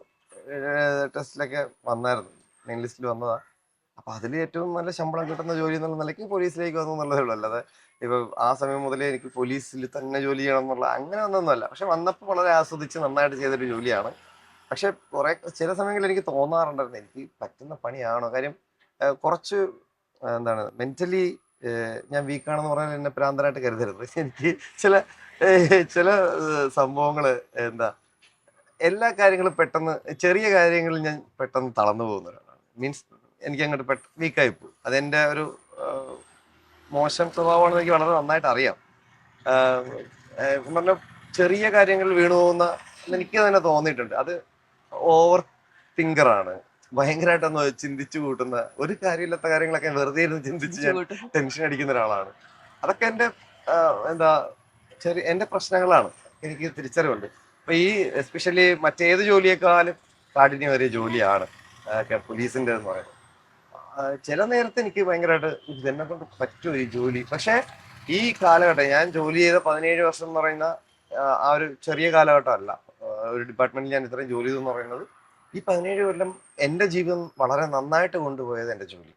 ടെസ്റ്റിലൊക്കെ വന്നായിരുന്നു. മെയിൻ ലിസ്റ്റിൽ വന്നതാണ് അപ്പോൾ അതിൽ ഏറ്റവും നല്ല ശമ്പളം കിട്ടുന്ന ജോലി എന്നുള്ള നിലയ്ക്ക് പോലീസിലേക്ക് വന്നു എന്നുള്ളതേ ഉള്ളൂ. അല്ലാതെ ഇപ്പം ആ സമയം മുതലേ എനിക്ക് പോലീസിൽ തന്നെ ജോലി ചെയ്യണം എന്നുള്ള അങ്ങനെ ഒന്നൊന്നുമല്ല. പക്ഷെ വന്നപ്പോൾ വളരെ ആസ്വദിച്ച് നന്നായിട്ട് ചെയ്തൊരു ജോലിയാണ്. പക്ഷെ കുറെ ചില സമയങ്ങളിൽ എനിക്ക് തോന്നാറുണ്ടായിരുന്നു എനിക്ക് പറ്റുന്ന പണിയാണോ? കാര്യം കുറച്ച് എന്താണ് മെന്റലി ഞാൻ വീക്കാണെന്ന് പറഞ്ഞാൽ എന്നെ പ്രാന്തരായിട്ട് കരുതരുത്. എനിക്ക് ചില ചില സംഭവങ്ങൾ എന്താ എല്ലാ കാര്യങ്ങളും പെട്ടെന്ന് ചെറിയ കാര്യങ്ങളിൽ ഞാൻ പെട്ടെന്ന് തളർന്നു പോകുന്ന ഒരാളാണ്. മീൻസ് എനിക്ക് അങ്ങോട്ട് പെട്ട വീക്കായി പോകും. അതെന്റെ ഒരു മോശം സ്വഭാവമാണെന്ന് എനിക്ക് വളരെ നന്നായിട്ട് അറിയാം. പറഞ്ഞാൽ ചെറിയ കാര്യങ്ങൾ വീണു പോകുന്ന എനിക്ക് തന്നെ തോന്നിയിട്ടുണ്ട്. അത് ഓവർ തിങ്കറാണ് ഭയങ്കരമായിട്ടൊന്ന് ചിന്തിച്ചു കൂട്ടുന്ന ഒരു കാര്യമില്ലാത്ത കാര്യങ്ങളൊക്കെ വെറുതെ ഇരുന്ന് ചിന്തിച്ച് ഞാൻ ടെൻഷൻ അടിക്കുന്ന ഒരാളാണ്. അതൊക്കെ എന്റെ എന്താ ചെറിയ എന്റെ പ്രശ്നങ്ങളാണ്. എനിക്ക് തിരിച്ചറിവുണ്ട്. അപ്പൊ ഈ എസ്പെഷ്യലി മറ്റേത് ജോലിയേക്കാളും കാഠിന്യമേറിയ ജോലിയാണ് പോലീസിന്റെ എന്ന് പറയുന്നത്. ചില നേരത്ത് എനിക്ക് ഭയങ്കരമായിട്ട് ഇതെന്നെ കൊണ്ട് പറ്റുമോ ഈ ജോലി? പക്ഷേ ഈ കാലഘട്ടം ഞാൻ ജോലി ചെയ്ത പതിനേഴ് വർഷം എന്ന് പറയുന്ന ആ, ഒരു ചെറിയ കാലഘട്ടം അല്ല ആ, ഒരു ഡിപ്പാർട്ട്മെന്റിൽ ഞാൻ ഇത്രയും ജോലി ചെയ്തെന്ന് പറയുന്നത് ഈ പതിനേഴ് കൊല്ലം എന്റെ ജീവിതം വളരെ നന്നായിട്ട് കൊണ്ടുപോയത് എന്റെ ജോലി.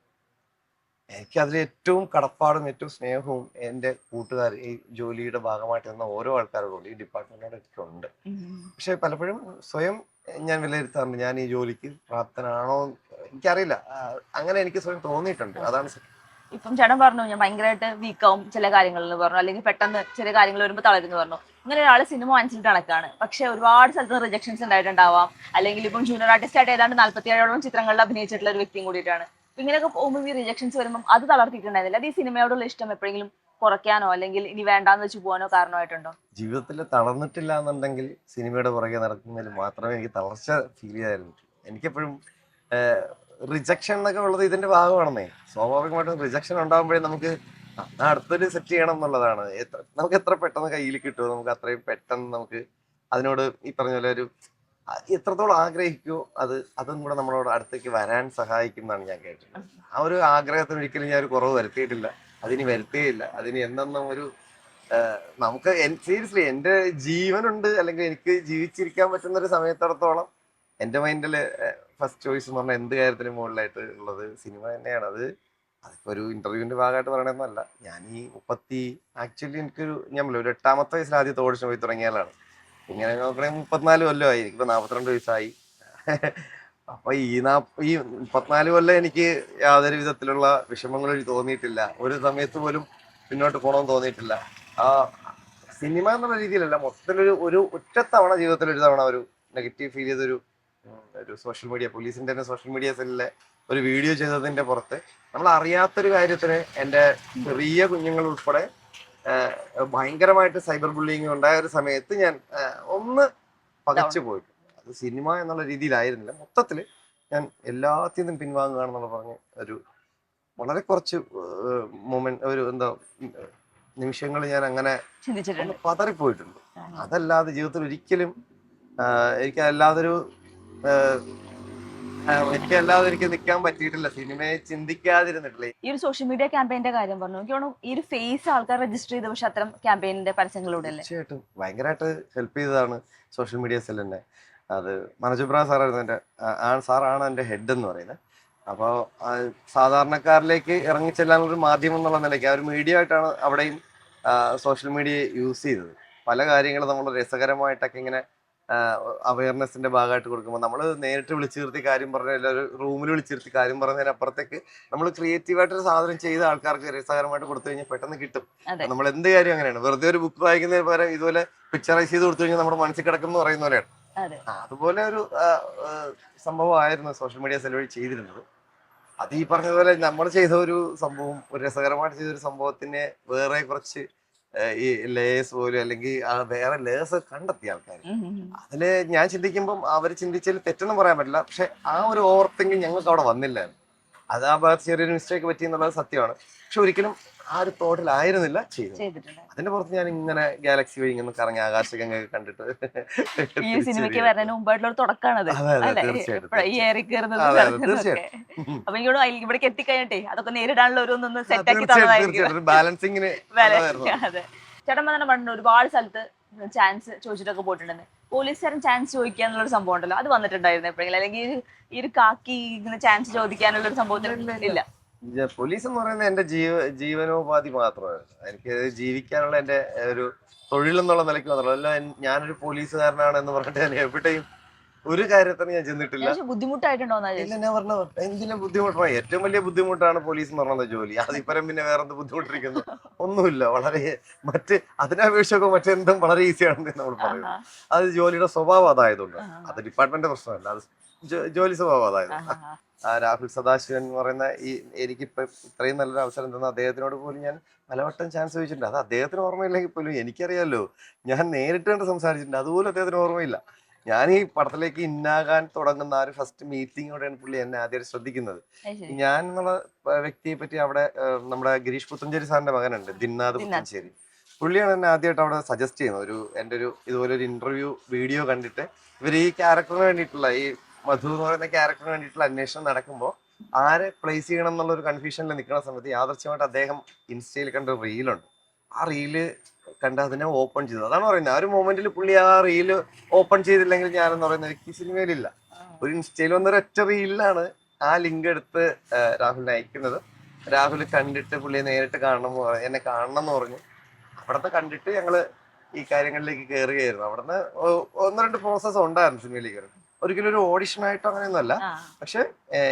എനിക്ക് അതിൽ ഏറ്റവും കടപ്പാടും ഏറ്റവും സ്നേഹവും എന്റെ കൂട്ടുകാർ ഈ ജോലിയുടെ ഭാഗമായിട്ട് നിന്ന ഓരോ ആൾക്കാരോടും ഈ ഡിപ്പാർട്ട്മെന്റിനോട് എനിക്കുണ്ട് പക്ഷെ പലപ്പോഴും സ്വയം ഞാൻ വിലയിരുത്താറുണ്ട്. ഞാൻ ഈ ജോലിക്ക് പ്രാപ്തനാണോ എനിക്കറിയില്ല. അങ്ങനെ എനിക്ക് സ്വയം തോന്നിയിട്ടുണ്ട്. അതാണ് സത്യം. ഇപ്പം ചേട്ടൻ പറഞ്ഞു ഞാൻ ഭയങ്കരമായിട്ട് വീക്കാവും ചില കാര്യങ്ങളിൽ പറഞ്ഞു. അല്ലെങ്കിൽ പെട്ടെന്ന് ചില കാര്യങ്ങൾ വരുമ്പോൾ തളരുന്നു പറഞ്ഞു. ഇങ്ങനെ ഒരാൾ സിനിമ വാങ്ങിച്ചിട്ട് നടക്കാണ്. പക്ഷെ ഒരുപാട് സ്ഥലത്ത് റിജക്ഷൻസ് ഉണ്ടായിട്ടുണ്ടാവാം. അല്ലെങ്കിൽ ഇപ്പം ജൂനിയർ ആർട്ടിസ്റ്റ് ആയിട്ട് ഏതാണ്ട് നാല്പത്തിയേഴോളം ചിത്രങ്ങളിൽ അഭിനയിച്ചിട്ടുള്ള ഒരു വ്യക്തിയും കൂടിയിട്ടാണ്. ഇങ്ങനെയൊക്കെ പോകുമ്പോൾ ഈ റിജക്ഷൻസ് വരുമ്പോൾ അത് തളർത്തിയിട്ടുണ്ടായിരുന്നില്ല. അത് ഈ സിനിമയോടുള്ള ഇഷ്ടം എപ്പോഴെങ്കിലും കുറയ്ക്കാനോ അല്ലെങ്കിൽ ഇനി വേണ്ടാന്ന് വെച്ച് പോകാനോ കാരണമായിട്ടുണ്ടോ? ജീവിതത്തിൽ തളർന്നിട്ടില്ല എന്നുണ്ടെങ്കിൽ സിനിമയുടെ പുറകെ നടക്കുന്നതിൽ മാത്രമേ എനിക്ക് തളർച്ച ഫീൽ ചെയ്യാറുള്ളൂ എനിക്കെപ്പോഴും റിജക്ഷൻ എന്നൊക്കെ ഉള്ളത് ഇതിന്റെ ഭാഗമാണെന്നേ. സ്വാഭാവികമായിട്ടും റിജക്ഷൻ ഉണ്ടാകുമ്പോഴേ നമുക്ക് അടുത്തൊരു സെറ്റ് ചെയ്യണം എന്നുള്ളതാണ്. എത്ര നമുക്ക് എത്ര പെട്ടെന്ന് കയ്യിൽ കിട്ടുമോ നമുക്ക് അത്രയും പെട്ടെന്ന് നമുക്ക് അതിനോട് ഈ പറഞ്ഞ പോലെ ഒരു എത്രത്തോളം ആഗ്രഹിക്കുമോ അത് അതും കൂടെ നമ്മളോട് അടുത്തേക്ക് വരാൻ സഹായിക്കും എന്നാണ് ഞാൻ കേട്ടിട്ടുള്ളത്. ആ ഒരു ആഗ്രഹത്തിന് ഒരിക്കലും ഞാൻ ഒരു കുറവ് വരുത്തിയിട്ടില്ല. അതിന് വരുത്തേയില്ല. അതിന് എന്നെന്നും ഒരു നമുക്ക് സീരിയസ്ലി എന്റെ ജീവനുണ്ട് അല്ലെങ്കിൽ എനിക്ക് ജീവിച്ചിരിക്കാൻ പറ്റുന്ന ഒരു സമയത്തോടത്തോളം എന്റെ മൈൻഡിൽ ഫസ്റ്റ് ചോയ്സ് എന്ന് പറഞ്ഞാൽ എന്ത് കാര്യത്തിന് മുകളിലായിട്ട് ഉള്ളത് സിനിമ തന്നെയാണ്. അത് അതിപ്പോൾ ഒരു ഇന്റർവ്യൂവിന്റെ ഭാഗമായിട്ട് പറയണമെന്നല്ല ഞാൻ ഈ മുപ്പത്തി ആക്ച്വലി എനിക്കൊരു ഞാൻ ഒരു എട്ടാമത്തെ വയസ്സിൽ ആദ്യത്തെ ഓഡിഷൻ പോയി തുടങ്ങിയാലാണ് ഇങ്ങനെ നോക്കണേ മുപ്പത്തിനാല് കൊല്ലമായി എനിക്കിപ്പോൾ നാൽപ്പത്തിരണ്ട് വയസ്സായി. അപ്പൊ ഈ നാ ഈ മുപ്പത്തിനാല് കൊല്ലം എനിക്ക് യാതൊരു വിധത്തിലുള്ള വിഷമങ്ങളും തോന്നിയിട്ടില്ല. ഒരു സമയത്ത് പോലും പിന്നോട്ട് പോകണമെന്ന് തോന്നിയിട്ടില്ല. ആ സിനിമ എന്നുള്ള രീതിയിലല്ല മൊത്തത്തിലൊരു ഒരു ഒറ്റത്തവണ ജീവിതത്തിൽ ഒരു തവണ ഒരു നെഗറ്റീവ് ഫീൽ ചെയ്തൊരു ഒരു സോഷ്യൽ മീഡിയ പോലീസിന്റെ തന്നെ സോഷ്യൽ മീഡിയ സെല്ലിലെ ഒരു വീഡിയോ ചെയ്തതിന്റെ പുറത്ത് നമ്മൾ അറിയാത്തൊരു കാര്യത്തിന് എന്റെ ചെറിയ കുഞ്ഞുങ്ങൾ ഉൾപ്പെടെ ഭയങ്കരമായിട്ട് സൈബർ ബുള്ളിങ് ഉണ്ടായ ഒരു സമയത്ത് ഞാൻ ഒന്ന് പകച്ചു പോയി അത് സിനിമ എന്നുള്ള രീതിയിലായിരുന്നില്ല. മൊത്തത്തിൽ ഞാൻ എല്ലാത്തിൽ നിന്നും പിൻവാങ്ങുകയാണെന്നുള്ള പറഞ്ഞ് ഒരു വളരെ കുറച്ച് മൊമെന്റ് ഒരു എന്താ നിമിഷങ്ങൾ ഞാൻ അങ്ങനെ പതറിപ്പോയിട്ടുണ്ട്. അതല്ലാതെ ജീവിതത്തിൽ ഒരിക്കലും എനിക്ക് അല്ലാതൊരു എനിക്ക് അല്ലാതെ എനിക്ക് നിൽക്കാൻ പറ്റിയിട്ടില്ല. സിനിമയെ ചിന്തിക്കാതിരുന്നിട്ടില്ല. ഈ ഒരു സോഷ്യൽ മീഡിയ ക്യാമ്പയിന്റെ കാര്യം പറഞ്ഞു. എനിക്ക് ഈ ഒരു ഫേസ് ആൾക്കാർ രജിസ്റ്റർ ചെയ്ത പക്ഷെ അത്തരം ക്യാമ്പയിന്റെ പരസ്യങ്ങളിലൂടെ തീർച്ചയായിട്ടും. ഭയങ്കരമായിട്ട് ഹെൽപ്പ് ചെയ്തതാണ് സോഷ്യൽ മീഡിയ സെൽ തന്നെ. അത് മനോജുബ്ര സാറായിരുന്നു എന്റെ ആ സാറാണ് എന്റെ ഹെഡ് എന്ന് പറയുന്നത്. അപ്പോൾ സാധാരണക്കാരിലേക്ക് ഇറങ്ങിച്ചെല്ലാനുള്ള ഒരു മാധ്യമം എന്നുള്ള നിലയ്ക്ക് ആ ഒരു മീഡിയ ആയിട്ടാണ് അവിടെയും സോഷ്യൽ മീഡിയ യൂസ് ചെയ്തത്. പല കാര്യങ്ങളും നമ്മൾ രസകരമായിട്ടൊക്കെ ഇങ്ങനെ അവയർനെസിന്റെ ഭാഗമായിട്ട് കൊടുക്കുമ്പോൾ നമ്മൾ നേരിട്ട് വിളിച്ചു നിർത്തി കാര്യം പറഞ്ഞ ഒരു റൂമിൽ വിളിച്ചു നിർത്തി കാര്യം പറഞ്ഞതിനപ്പുറത്തേക്ക് നമ്മൾ ക്രിയേറ്റീവായിട്ടൊരു സാധനം ചെയ്ത ആൾക്കാർക്ക് രസകരമായിട്ട് കൊടുത്തു കഴിഞ്ഞാൽ പെട്ടെന്ന് കിട്ടും. നമ്മൾ എന്ത് കാര്യം അങ്ങനെയാണ്? വെറുതെ ഒരു ബുക്ക് വായിക്കുന്നതിന് പകരം ഇതുപോലെ പിക്ചറൈസ് ചെയ്ത് കൊടുത്തു കഴിഞ്ഞാൽ നമ്മുടെ മനസ്സിൽ കിടക്കും പറയുന്ന പോലെയാണ്. അതുപോലെ ഒരു സംഭവമായിരുന്നു സോഷ്യൽ മീഡിയ വഴി ചെയ്തിരുന്നത്. അത് ഈ പറഞ്ഞതുപോലെ നമ്മൾ ചെയ്ത ഒരു സംഭവം ഒരു രസകരമായിട്ട് ചെയ്ത ഒരു സംഭവത്തിന് വേറെ കുറച്ച് ഈ ലേസ് പോലും അല്ലെങ്കിൽ ആ വേറെ ലേസ് കണ്ടെത്തിയ ആൾക്കാർ. അതിൽ ഞാൻ ചിന്തിക്കുമ്പോൾ അവർ ചിന്തിച്ചാൽ തെറ്റെന്ന് പറയാൻ പറ്റില്ല. പക്ഷെ ആ ഒരു ഓവർ തിങ്കിങ് ഞങ്ങൾക്ക് അവിടെ വന്നില്ലായിരുന്നു. അത് ആ ഭാഗത്ത് ചെറിയൊരു മിസ്റ്റേക്ക് പറ്റി എന്നുള്ളത് സത്യമാണ്. പക്ഷെ ഒരിക്കലും ആ ഒരു തോട്ടിലായിരുന്നില്ല ചെയ്തിട്ടുണ്ട്. അതിന്റെ പുറത്ത് ഞാൻ ഇങ്ങനെ ഗാലക്സി വഴി ഇങ്ങനെ കറങ്ങി ആകാശഗംഗ കണ്ടിട്ട് ഈ സിനിമയ്ക്ക് വരുന്നതിന് മുമ്പായിട്ടുള്ള ഒരു തുടക്കമാണത് തീർച്ചയായിട്ടും. (laughs) അപ്പൊ എനിക്ക് ഇവിടേക്ക് എത്തിക്കഴിഞ്ഞിട്ടേ അതൊക്കെ നേരിടാനുള്ള ഒരു ഒന്ന് സെറ്റ് ആക്കി തന്നതായിരിക്കും. ബാലൻസിങ്ങിന് (laughs) ചേട്ടൻ തന്നെ പറഞ്ഞു ഒരുപാട് സ്ഥലത്ത് ചാൻസ് ചോദിച്ചിട്ടൊക്കെ പോയിട്ടുണ്ടെന്ന്. പോലീസുകാരൻ ചാൻസ് ചോദിക്കുക എന്നുള്ള സംഭവം ഉണ്ടല്ലോ. അത് വന്നിട്ടുണ്ടായിരുന്നു എപ്പോഴെങ്കിലും? അല്ലെങ്കിൽ ഈ ഒരു- കാക്കി ഇങ്ങനെ ചാൻസ് ചോദിക്കാനുള്ള ഒരു സംഭവത്തിൽ ഇല്ല. പോലീസ് എന്ന് പറയുന്നത് എന്റെ ജീവ ജീവനോപാധി മാത്രമാണ്. എനിക്ക് ജീവിക്കാനുള്ള എന്റെ ഒരു തൊഴിൽ എന്നുള്ള നിലയ്ക്ക് മാത്രമല്ല. ഞാനൊരു പോലീസുകാരനാണ് എന്ന് പറഞ്ഞിട്ട് ഞാൻ എവിടെയും ഒരു കാര്യത്തിന് ഞാൻ ചെന്നിട്ടില്ല. പറഞ്ഞ എന്തിനും ബുദ്ധിമുട്ടാണ് ഏറ്റവും വലിയ ബുദ്ധിമുട്ടാണ് പോലീസ് എന്ന് പറയുന്ന ജോലി. അതിപ്പരം പിന്നെ വേറെ എന്ത് ബുദ്ധിമുട്ടിരിക്കുന്നു? ഒന്നുമില്ല. വളരെ മറ്റ് അതിനപേക്ഷയൊക്കെ മറ്റെന്തും വളരെ ഈസിയാണെന്ന് നമ്മൾ പറയുന്നത് അത് ജോലിയുടെ സ്വഭാവം അതായതുകൊണ്ട്. അത് ഡിപ്പാർട്ട്മെന്റ് പ്രശ്നമല്ല. അത് ജോലി സ്വഭാവം. ആ രാഹുൽ സദാശിവൻ എന്ന് പറയുന്ന ഈ എനിക്കിപ്പോൾ ഇത്രയും നല്ലൊരു അവസരം തന്ന അദ്ദേഹത്തിനോട് പോലും ഞാൻ പലവട്ടം ചാൻസ് ചോദിച്ചിട്ടുണ്ട്. അത് അദ്ദേഹത്തിന് ഓർമ്മയില്ലെങ്കിൽ പോലും എനിക്കറിയാമല്ലോ ഞാൻ നേരിട്ട് കണ്ട് സംസാരിച്ചിട്ടുണ്ട്. അതുപോലും അദ്ദേഹത്തിന് ഓർമ്മയില്ല. ഞാൻ ഈ പടത്തിലേക്ക് ഇന്നാകാൻ തുടങ്ങുന്ന ആ ഒരു ഫസ്റ്റ് മീറ്റിങ്ങോടെയാണ് പുള്ളി എന്നെ ആദ്യമായിട്ട് ശ്രദ്ധിക്കുന്നത്. ഞാൻ എന്നുള്ള വ്യക്തിയെ പറ്റി അവിടെ നമ്മുടെ ഗിരീഷ് പുത്തഞ്ചേരി സാറിന്റെ മകനുണ്ട് ദിന്നാദ്. പുത്തഞ്ചേരി പുള്ളിയാണ് എന്നെ ആദ്യമായിട്ട് അവിടെ സജസ്റ്റ് ചെയ്യുന്നത്. ഒരു എന്റെ ഒരു ഇതുപോലെ ഒരു ഇന്റർവ്യൂ വീഡിയോ കണ്ടിട്ട് ഇവർ ഈ ക്യാരക്ടറിന് വേണ്ടിയിട്ടുള്ള ഈ മധു എന്ന് പറയുന്ന ക്യാരക്ടറിന് വേണ്ടിയിട്ടുള്ള അന്വേഷണം നടക്കുമ്പോൾ ആരെ പ്ലേസ് ചെയ്യണം എന്നുള്ള ഒരു കൺഫ്യൂഷനിൽ നിൽക്കുന്ന സമയത്ത് യാദർച്ഛമായിട്ട് അദ്ദേഹം ഇൻസ്റ്റയിൽ കണ്ട റീലുണ്ട് ആ റീൽ കണ്ട് അതിനെ ഓപ്പൺ ചെയ്തു. അതാണ് പറയുന്നത്. ആ ഒരു മൊമെന്റിൽ പുള്ളി ആ റീൽ ഓപ്പൺ ചെയ്തില്ലെങ്കിൽ ഞാനെന്ന് പറയുന്ന വ്യക്തി സിനിമയിലില്ല ഒരു ഇൻസ്റ്റയിൽ വന്ന ഒരൊറ്റ റീലിലാണ് ആ ലിങ്ക് എടുത്ത് രാഹുൽ അയക്കുന്നത്. രാഹുൽ കണ്ടിട്ട് പുള്ളിയെ നേരിട്ട് കാണണം എന്ന് കാണണം എന്ന് പറഞ്ഞു. അവിടുത്തെ കണ്ടിട്ട് ഞങ്ങൾ ഈ കാര്യങ്ങളിലേക്ക് കയറുകയായിരുന്നു അവിടുന്ന് ഒന്ന് രണ്ട് പ്രോസസ്സ് ഉണ്ടായിരുന്നു സിനിമയിലേക്ക് ഒരിക്കലും ഒരു ഓഡിഷൻ ആയിട്ടോ അങ്ങനെയൊന്നുമല്ല. പക്ഷെ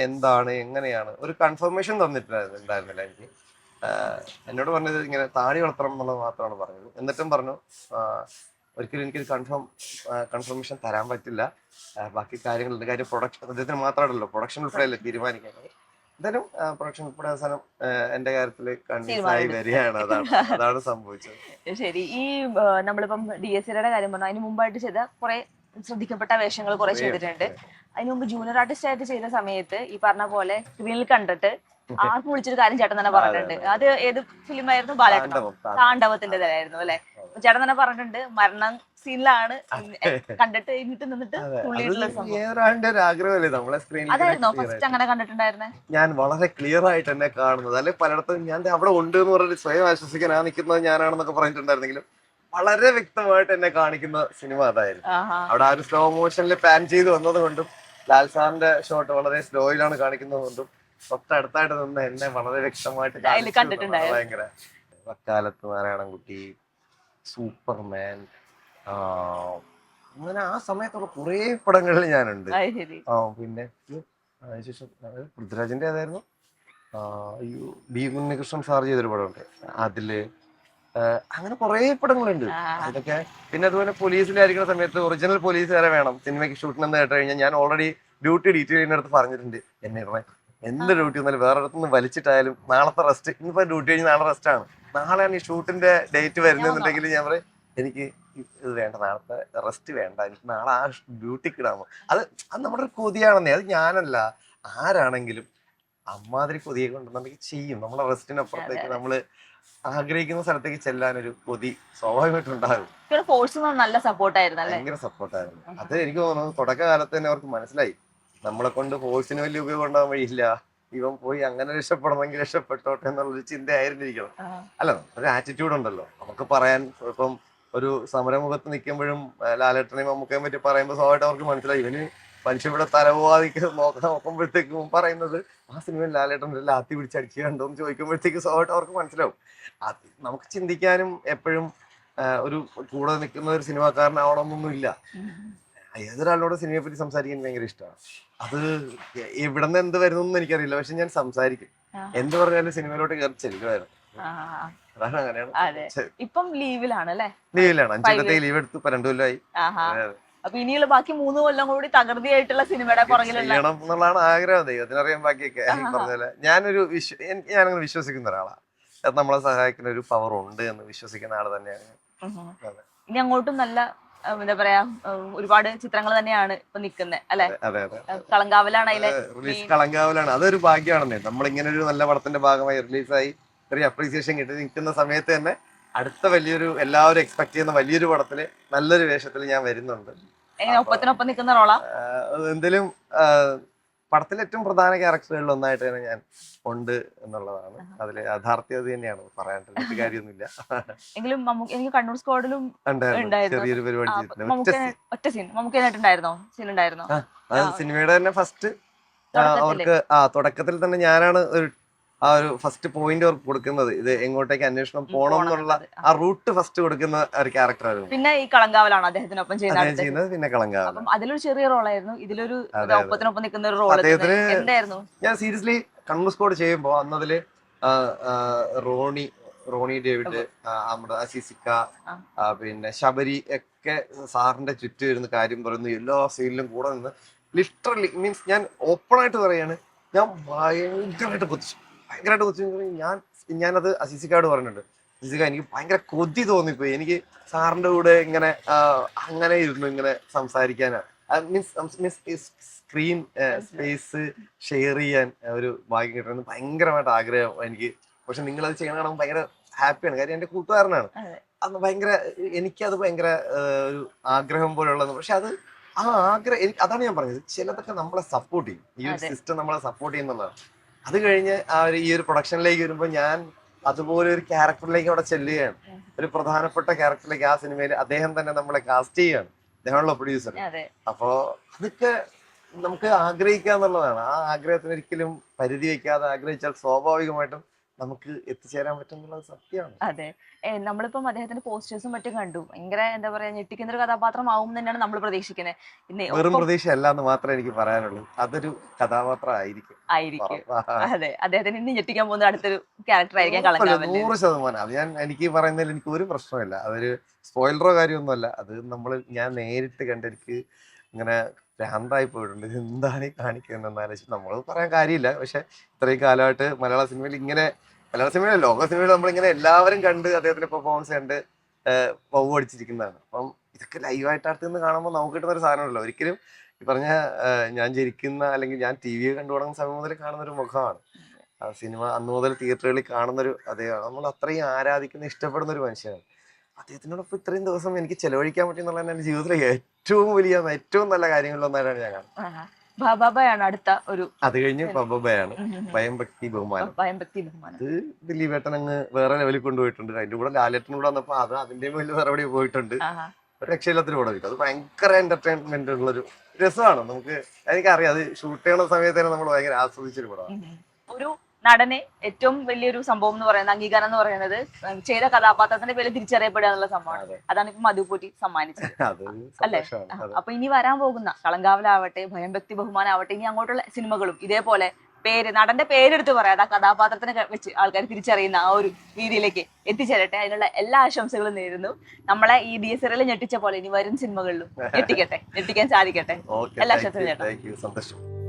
എന്താണ് എങ്ങനെയാണ്? ഒരു കൺഫർമേഷൻ തന്നിട്ടുണ്ടായിരുന്നു ഉണ്ടായിരുന്നില്ല എനിക്ക്. എന്നോട് പറഞ്ഞത് ഇങ്ങനെ താടി വളർത്തണം എന്നുള്ളത് മാത്രമാണ് പറഞ്ഞത്. എന്നിട്ടും പറഞ്ഞു ഒരിക്കലും എനിക്കൊരു കൺഫേം കൺഫർമേഷൻ തരാൻ പറ്റില്ല. ബാക്കി കാര്യങ്ങളുണ്ട്. കാര്യം പ്രൊഡക്ഷൻ അദ്ദേഹത്തിന് മാത്രമാണല്ലോ. പ്രൊഡക്ഷൻ ഉൾപ്പെടെയല്ലേ തീരുമാനിക്കുന്നത് എന്തായാലും പ്രൊഡക്ഷൻ ഉൾപ്പെടെ അവസാനം എന്റെ കാര്യത്തിൽ കൺഫ്യൂസായി വരികയാണ്. അതാണ് അതാണ് സംഭവിച്ചത്. ശരി ഈ നമ്മളിപ്പം ഡി എസ് സിയുടെ കാര്യം പറഞ്ഞു. അതിന് മുമ്പായിട്ട് ചെയ്ത കുറെ ശ്രദ്ധിക്കപ്പെട്ട വേഷങ്ങൾ കുറെ ചെയ്തിട്ടുണ്ട്. അതിന് മുമ്പ് ജൂനിയർ ആർട്ടിസ്റ്റ് ആയിട്ട് ചെയ്ത സമയത്ത് ഈ പറഞ്ഞ പോലെ സ്ക്രീനിൽ കണ്ടിട്ട് ആർക്കും വിളിച്ചൊരു കാര്യം ചേട്ടൻ തന്നെ പറഞ്ഞിട്ടുണ്ട്. അത് ഏത് ഫിലിം ആയിരുന്നു? ബാലേട്ടൻ താണ്ഡവത്തിന്റെ തരായിരുന്നു താണ്ഡവത്തിന്റെതായിരുന്നു അല്ലെ ചേട്ടൻ തന്നെ പറഞ്ഞിട്ടുണ്ട് മരണം സീനിലാണ് കണ്ടിട്ട് കഴിഞ്ഞിട്ട് നിന്നിട്ട് അതായിരുന്നു ഫസ്റ്റ് അങ്ങനെ കണ്ടിട്ടുണ്ടായിരുന്നെ? ഞാൻ വളരെ ക്ലിയർ ആയിട്ട് എന്നെ കാണുന്നത്. അല്ലെ പലയിടത്തും ഞാൻ അവിടെ ഉണ്ട് എന്ന് പറഞ്ഞിട്ട് സ്വയം ആശ്വസിക്കാൻ ആ നിൽക്കുന്നത് ഞാനാണെന്നൊക്കെ പറഞ്ഞിട്ടുണ്ടായിരുന്നെങ്കിലും വളരെ വ്യക്തമായിട്ട് എന്നെ കാണിക്കുന്ന സിനിമ അതായിരുന്നു. അവിടെ ആ ഒരു സ്ലോ മോഷനിൽ പാൻ ചെയ്ത് വന്നത് കൊണ്ടും ലാൽ സാറിന്റെ ഷോട്ട് വളരെ സ്ലോയിലാണ് കാണിക്കുന്നത് കൊണ്ടും തൊട്ടടുത്തായിട്ട് നിന്ന് എന്നെ വളരെ വ്യക്തമായിട്ട് ഭയങ്കര. വക്കാലത്ത് നാരായണൻകുട്ടി സൂപ്പർമാൻ അങ്ങനെ ആ സമയത്തുള്ള കുറെ പടങ്ങളിൽ ഞാനുണ്ട്. ആ പിന്നെ അതിനുശേഷം പൃഥ്വിരാജിന്റെ ഏതായിരുന്നു? ഡി ബി ഉണ്ണികൃഷ്ണൻ സാർ ചെയ്തൊരു പടമുണ്ട്. അതിൽ അങ്ങനെ കുറെ പടങ്ങളുണ്ട്. അതൊക്കെ പിന്നെ അതുപോലെ പോലീസിലായിരിക്കുന്ന സമയത്ത് ഒറിജിനൽ പോലീസ് വരെ വേണം. സിനിമയ്ക്ക് ഷൂട്ടിനെന്ന് കേട്ട് കഴിഞ്ഞാൽ ഞാൻ ഓൾറെഡി ഡ്യൂട്ടി ഡീറ്റെയിലിന്റെ അടുത്ത് പറഞ്ഞിട്ടുണ്ട്. എന്നെ ഇടണേ എന്ത് ഡ്യൂട്ടി വന്നാലും വേറെ അടുത്തുനിന്ന് വലിച്ചിട്ടായാലും നാളത്തെ റെസ്റ്റ് ഇന്നിപ്പോ ഡ്യൂട്ടി കഴിഞ്ഞ് നാളെ റെസ്റ്റ് ആണ്. നാളെയാണ് ഈ ഷൂട്ടിന്റെ ഡേറ്റ് വരുന്നുണ്ടെങ്കിൽ ഞാൻ പറയും എനിക്ക് ഇത് വേണ്ട നാളത്തെ റെസ്റ്റ് വേണ്ട. എനിക്ക് നാളെ ആ ഡ്യൂട്ടി ഇടാമോ അത് അത് നമ്മുടെ ഒരു കൊതിയാണെന്നേ. അത് ഞാനല്ല. ആരാണെങ്കിലും അമ്മാതിരി കൊതിയെ കൊണ്ടുണ്ടെങ്കിൽ ചെയ്യും. നമ്മളെ റെസ്റ്റിനപ്പുറത്തേക്ക് നമ്മൾ ആഗ്രഹിക്കുന്ന സ്ഥലത്തേക്ക് ചെല്ലാൻ ഒരു കൊതി സ്വാഭാവികമായിട്ടുണ്ടാകും. ഫോഴ്സ് നല്ല സപ്പോർട്ടായിരുന്നു ഭയങ്കര സപ്പോർട്ടായിരുന്നു അത് എനിക്ക് തോന്നുന്നു തുടക്കകാലത്ത് തന്നെ അവർക്ക് മനസ്സിലായി. നമ്മളെ കൊണ്ട് ഫോഴ്സിന് വലിയ ഉപയോഗം ഉണ്ടാകാൻ വഴിയില്ല. ഇവൻ പോയി അങ്ങനെ രക്ഷപ്പെടണമെങ്കിൽ രക്ഷപ്പെട്ടോട്ടെ എന്നുള്ളൊരു ചിന്തയായിരുന്നിരിക്കണം. അല്ല ഒരു ആറ്റിറ്റ്യൂഡ് ഉണ്ടല്ലോ. നമുക്ക് പറയാൻ ഇപ്പം ഒരു സമരമുഖത്ത് നിൽക്കുമ്പോഴും ലാലേട്ടനെയും മമ്മൂക്കയും പറ്റി പറയുമ്പോൾ സ്വാഭാവികമായിട്ട് അവർക്ക് മനസ്സിലായി. ഇവന് മനുഷ്യ ഇവിടെ തലപോവാതിക്ക് നോക്കാൻ നോക്കുമ്പോഴത്തേക്കും പറയുന്നത് ആ സിനിമയിൽ ലാലേട്ടൻ ഒരു ലാത്തി പിടിച്ചടിക്കുകയുണ്ടോ എന്ന് ചോദിക്കുമ്പോഴത്തേക്ക് സ്വാഭാവികമായിട്ട് അവർക്ക് മനസ്സിലാവും. അത് നമുക്ക് ചിന്തിക്കാനും എപ്പോഴും ഒരു കൂടെ നിൽക്കുന്ന ഒരു സിനിമാക്കാരനാവണമെന്നൊന്നുമില്ല. ഇല്ല ഏതൊരാളോട് സിനിമയെ പറ്റി സംസാരിക്കാൻ ഭയങ്കര ഇഷ്ടമാണ്. അത് എവിടെ നിന്ന് എന്ത് വരുന്നു എനിക്കറിയില്ല. പക്ഷെ ഞാൻ സംസാരിക്കും. എന്ത് പറഞ്ഞാലും സിനിമയിലോട്ട് കയറി ചെല്ലുമായിരുന്നു. ഇപ്പം ലീവിലാണ് ലീവിലാണ്. അഞ്ചു ലീവ് എടുത്തു ഇപ്പൊ രണ്ടു കൊല്ലമായി. അപ്പൊ ഇനിയുള്ള ബാക്കി മൂന്ന് കൊല്ലം കൂടി തകൃതിയായിട്ടുള്ള സിനിമയുടെ ചെയ്യണം എന്നുള്ളതാണ് ആഗ്രഹം ദൈവത്തിനറിയാൻ ബാക്കിയൊക്കെ ഈ ആഹാ. പറഞ്ഞ പോലെ ഞാനൊരു വിശ്വ ഞാനങ്ങനെ വിശ്വസിക്കുന്ന ഒരാളാണ് അത് നമ്മളെ സഹായിക്കുന്ന ഒരു പവർ ഉണ്ട് എന്ന് വിശ്വസിക്കുന്ന ആൾ തന്നെയാണ് ഞാൻ. ഉം. അതെ. ഇനി അങ്ങോട്ടും നല്ല എന്താ പറയാ ഒരുപാട് ചിത്രങ്ങൾ തന്നെയാണ് ഇപ്പൊ നിക്കുന്നത് അല്ലെ അതെ അതെ കളങ്കാവലാണ് അതിലെ റിലീസ് കളങ്കാവലാണ് അതൊരു ഭാഗ്യമാണെന്നേ നമ്മൾ ഇങ്ങനെ ഒരു നല്ല പടത്തിന്റെ ഭാഗമായി റിലീസായി ഒരു അപ്രീസിയേഷൻ കിട്ടി നിൽക്കുന്ന സമയത്ത് തന്നെ അടുത്ത വലിയൊരു എല്ലാവരും എക്സ്പെക്ട് ചെയ്യുന്ന വലിയൊരു പടത്തിൽ നല്ലൊരു വേഷത്തിൽ ഞാൻ വരുന്നുണ്ട്. ഒപ്പത്തിനൊപ്പം നിൽക്കുന്ന റോളാ? എന്തേലും പടത്തിലെ ഏറ്റവും പ്രധാന ക്യാരക്ടറുകളിൽ ഒന്നായിട്ട് തന്നെ ഞാൻ ഉണ്ട് എന്നുള്ളതാണ്. അതിലെ യാഥാർത്ഥ്യത തന്നെയാണ്. പറയാണ്ടിരുന്നിട്ട് കാര്യമൊന്നുമില്ല. എങ്കിലും എനിക്ക് കണ്ണൂർ സ്ക്വാഡിലും. ചെറിയൊരു പരിപാടി ഒറ്റ സീൻ. മമ്മൂക്ക് അതിനായിട്ടുണ്ടായിരുന്നോ സീൻ ഉണ്ടായിരുന്നോ. സിനിമയുടെ തന്നെ ഫസ്റ്റ്? അവർക്ക് ആ തുടക്കത്തിൽ തന്നെ ഞാനാണ് ഒരു ആ ഒരു ഫസ്റ്റ് പോയിന്റ് അവർക്ക് കൊടുക്കുന്നത്. ഇത് എങ്ങോട്ടേക്ക് അന്വേഷണം പോകണം പോണം എന്നുള്ള ആ. റൂട്ട് ഫസ്റ്റ് കൊടുക്കുന്ന ഒരു ക്യാരക്ടറായിരുന്നു പിന്നെ ഈ കളങ്കാവലാണ് അദ്ദേഹത്തിനൊപ്പം ചെയ്യുന്നത് പിന്നെ കളങ്കാവൽ അതിലൊരു ചെറിയ റോളായിരുന്നു ഇതിലൊരു. ഒപ്പത്തിനൊപ്പം നിൽക്കുന്ന ഒരു റോൾ എന്തായിരുന്നു? ഞാൻ സീരിയസ്ലി കണ്ണൂർ സ്കോഡ് ചെയ്യുമ്പോൾ അന്നതിൽ റോണി റോണി ഡേവിഡ് അമൃത നമ്മുടെ അസിസിക്ക പിന്നെ ശബരി ഒക്കെ സാറിന്റെ ചുറ്റും ഇരുന്ന് കാര്യം പറയുന്നു. എല്ലാ സീനിലും കൂടെ നിന്ന് ലിറ്ററലി മീൻസ് ഞാൻ ഓപ്പൺ ആയിട്ട് പറയാണ് ഞാൻ ഭയങ്കരമായിട്ട് കൊതിച്ചു. ഭയങ്കരമായിട്ട് കൊച്ചു ഞാൻ ഞാനത് അസിസിക്കാട് പറഞ്ഞിട്ടുണ്ട്. അസിസിക്ക എനിക്ക് ഭയങ്കര കൊതി തോന്നിപ്പോയി. എനിക്ക് സാറിന്റെ കൂടെ ഇങ്ങനെ അങ്ങനെ ഇരുന്നു ഇങ്ങനെ സംസാരിക്കാനാണ് means means screen space share ചെയ്യാൻ ഒരു ഭാഗ്യം കിട്ടണമെന്ന് ഭയങ്കരമായിട്ട് ആഗ്രഹം എനിക്ക്. പക്ഷെ നിങ്ങൾ അത് ചെയ്യണ കാണുമ്പോൾ ഭയങ്കര ഹാപ്പിയാണ്. കാര്യം എന്റെ കൂട്ടുകാരനാണ്. അന്ന് ഭയങ്കര എനിക്കത് ഭയങ്കര ഒരു ആഗ്രഹം പോലെയുള്ളത് പക്ഷെ അത് ആ ആഗ്രഹം അതാണ് ഞാൻ പറഞ്ഞത്. ചിലതൊക്കെ നമ്മളെ സപ്പോർട്ട് ചെയ്യും. ഈ ഒരു സിസ്റ്റം നമ്മളെ സപ്പോർട്ട് ചെയ്യുന്നുള്ളതാണ്. അത് കഴിഞ്ഞ് ആ ഒരു ഈ ഒരു പ്രൊഡക്ഷനിലേക്ക് വരുമ്പോൾ ഞാൻ അതുപോലെ ഒരു ക്യാരക്ടറിലേക്ക് അവിടെ ചെല്ലുകയാണ്. ഒരു പ്രധാനപ്പെട്ട ക്യാരക്ടറിലേക്ക് ആ സിനിമയിൽ അദ്ദേഹം തന്നെ നമ്മളെ കാസ്റ്റ് ചെയ്യുകയാണ്. അദ്ദേഹമുള്ള പ്രൊഡ്യൂസർ അപ്പോ അതൊക്കെ നമുക്ക് ആഗ്രഹിക്കുക എന്നുള്ളതാണ് ആ ആഗ്രഹത്തിന് ഒരിക്കലും പരിധി വെക്കാതെ ആഗ്രഹിച്ചാൽ സ്വാഭാവികമായിട്ടും നമുക്ക് എത്തിച്ചേരാൻ പറ്റും എന്നുള്ളത് സത്യമാണ്. അതെ. നമ്മളിപ്പം അദ്ദേഹത്തിന്റെ പോസ്റ്റേഴ്സും മറ്റും കണ്ടു. ഭയങ്കര എന്താ പറയാ ഞെട്ടിക്കുന്ന ഒരു കഥാപാത്രം ആവും തന്നെയാണ് നമ്മൾ പ്രതീക്ഷിക്കുന്നത് വെറും പ്രതീക്ഷ അല്ല എന്ന് മാത്രമേ എനിക്ക് പറയാനുള്ളൂ. അതൊരു കഥാപാത്രം ആയിരിക്കും. ആയിരിക്കും. അതെ. അദ്ദേഹത്തിന് ഇനി ഞെട്ടിക്കാൻ പോകുന്ന അടുത്തൊരു ക്യാരക്ടർ ആയിരിക്കും നൂറ് ശതമാനം. അത് ഞാൻ എനിക്ക് പറയുന്നതിൽ എനിക്ക് ഒരു പ്രശ്നമില്ല അതൊരു സ്പോയിലറോ കാര്യമൊന്നുമല്ല. അത് നമ്മൾ ഞാൻ നേരിട്ട് കണ്ടെനിക്ക് ഇങ്ങനെ ഭ്രാന്തായി പോയിട്ടുണ്ട്. എന്താണ് ഈ കാണിക്കുന്നത് ആലോചിച്ച് നമ്മൾ പറയാൻ കാര്യമില്ല. പക്ഷെ ഇത്രയും കാലമായിട്ട് മലയാള സിനിമയിൽ ഇങ്ങനെ മലയാള സിനിമയിൽ ലോക സിനിമയിൽ നമ്മളിങ്ങനെ എല്ലാവരും കണ്ട് അദ്ദേഹത്തിന്റെ പെർഫോമൻസ് കണ്ട് പവ് അടിച്ചിരിക്കുന്നതാണ്. അപ്പം ഇതൊക്കെ ലൈവായിട്ട് അടുത്ത് നിന്ന് കാണുമ്പോൾ നമുക്ക് കിട്ടുന്ന ഒരു സാധനമല്ലോ. ഒരിക്കലും ഈ പറഞ്ഞ ഞാൻ ജനിക്കുന്ന അല്ലെങ്കിൽ ഞാൻ ടി വി കണ്ടു തുടങ്ങുന്ന സമയം മുതൽ കാണുന്ന ഒരു മുഖമാണ്. ആ സിനിമ അന്ന് മുതൽ തിയേറ്ററുകളിൽ കാണുന്നൊരു അതേ നമ്മൾ അത്രയും ആരാധിക്കുന്ന ഇഷ്ടപ്പെടുന്ന ഒരു മനുഷ്യനാണ്. അദ്ദേഹത്തിനോടൊപ്പം ഇത്രയും ദിവസം എനിക്ക് ചെലവഴിക്കാൻ പറ്റി എന്നുള്ളത് എന്റെ ജീവിതത്തിലെ ഏറ്റവും വലിയ ഏറ്റവും നല്ല കാര്യങ്ങളിലൊന്നായിട്ടാണ് ഞാൻ കാണുന്നത്. അടുത്ത ഒരു അത് കഴിഞ്ഞ് ബാബാബയാണ്. ഭയംഭക്തി ബഹുമാനം. ഭയം ഭക്തി ബഹുമാനം. അത് ദിലീപേട്ടൻ അങ്ങ് വേറെ ലെവലിൽ കൊണ്ടുപോയിട്ടുണ്ട്. അതിന്റെ കൂടെ ലാലേട്ടൻ കൂടെ വന്നപ്പോ അത് അതിന്റെ മുന്നിൽ വേറെ എവിടെ പോയിട്ടുണ്ട്. രക്ഷയില്ലാത്തൊരു പടം. അത് ഭയങ്കര എന്റർടൈൻമെന്റ് ഉള്ളൊരു രസമാണ്. നമുക്ക് എനിക്കറിയാം അത് ഷൂട്ട് ചെയ്യണ സമയത്ത് തന്നെ നമ്മൾ ഭയങ്കര ആസ്വദിച്ചൊരു പടമാണ്. ഒരു നടനെ ഏറ്റവും വലിയൊരു സംഭവം എന്ന് പറയുന്നത് അംഗീകാരം എന്ന് പറയുന്നത് ചെയ്ത കഥാപാത്രത്തിന്റെ പേര് തിരിച്ചറിയപ്പെടുക എന്നുള്ള സംഭവമാണ്. അതെ. അതാണ് ഇപ്പൊ മധുപൂറ്റി സമ്മാനിച്ചത്. (laughs) അല്ലെ? അപ്പൊ ഇനി വരാൻ പോകുന്ന കളങ്കാവലാവട്ടെ ഭയം ഭക്തി ബഹുമാനാവട്ടെ ഇനി അങ്ങോട്ടുള്ള സിനിമകളും ഇതേപോലെ പേര് നടന്റെ പേരെടുത്ത് പറയാം. ആ കഥാപാത്രത്തിനെ വെച്ച് ആൾക്കാർ തിരിച്ചറിയുന്ന ആ ഒരു രീതിയിലേക്ക് എത്തിച്ചേരട്ടെ. അതിനുള്ള എല്ലാ ആശംസകളും നേരുന്നു. നമ്മളെ ഈ ഡി എസ് എറിൽ ഞെട്ടിച്ച പോലെ ഇനി വരും സിനിമകളിലും (laughs) ഞെട്ടിക്കട്ടെ. ഞെട്ടിക്കാൻ സാധിക്കട്ടെ. എല്ലാ ആശംസകളും ചേട്ടാ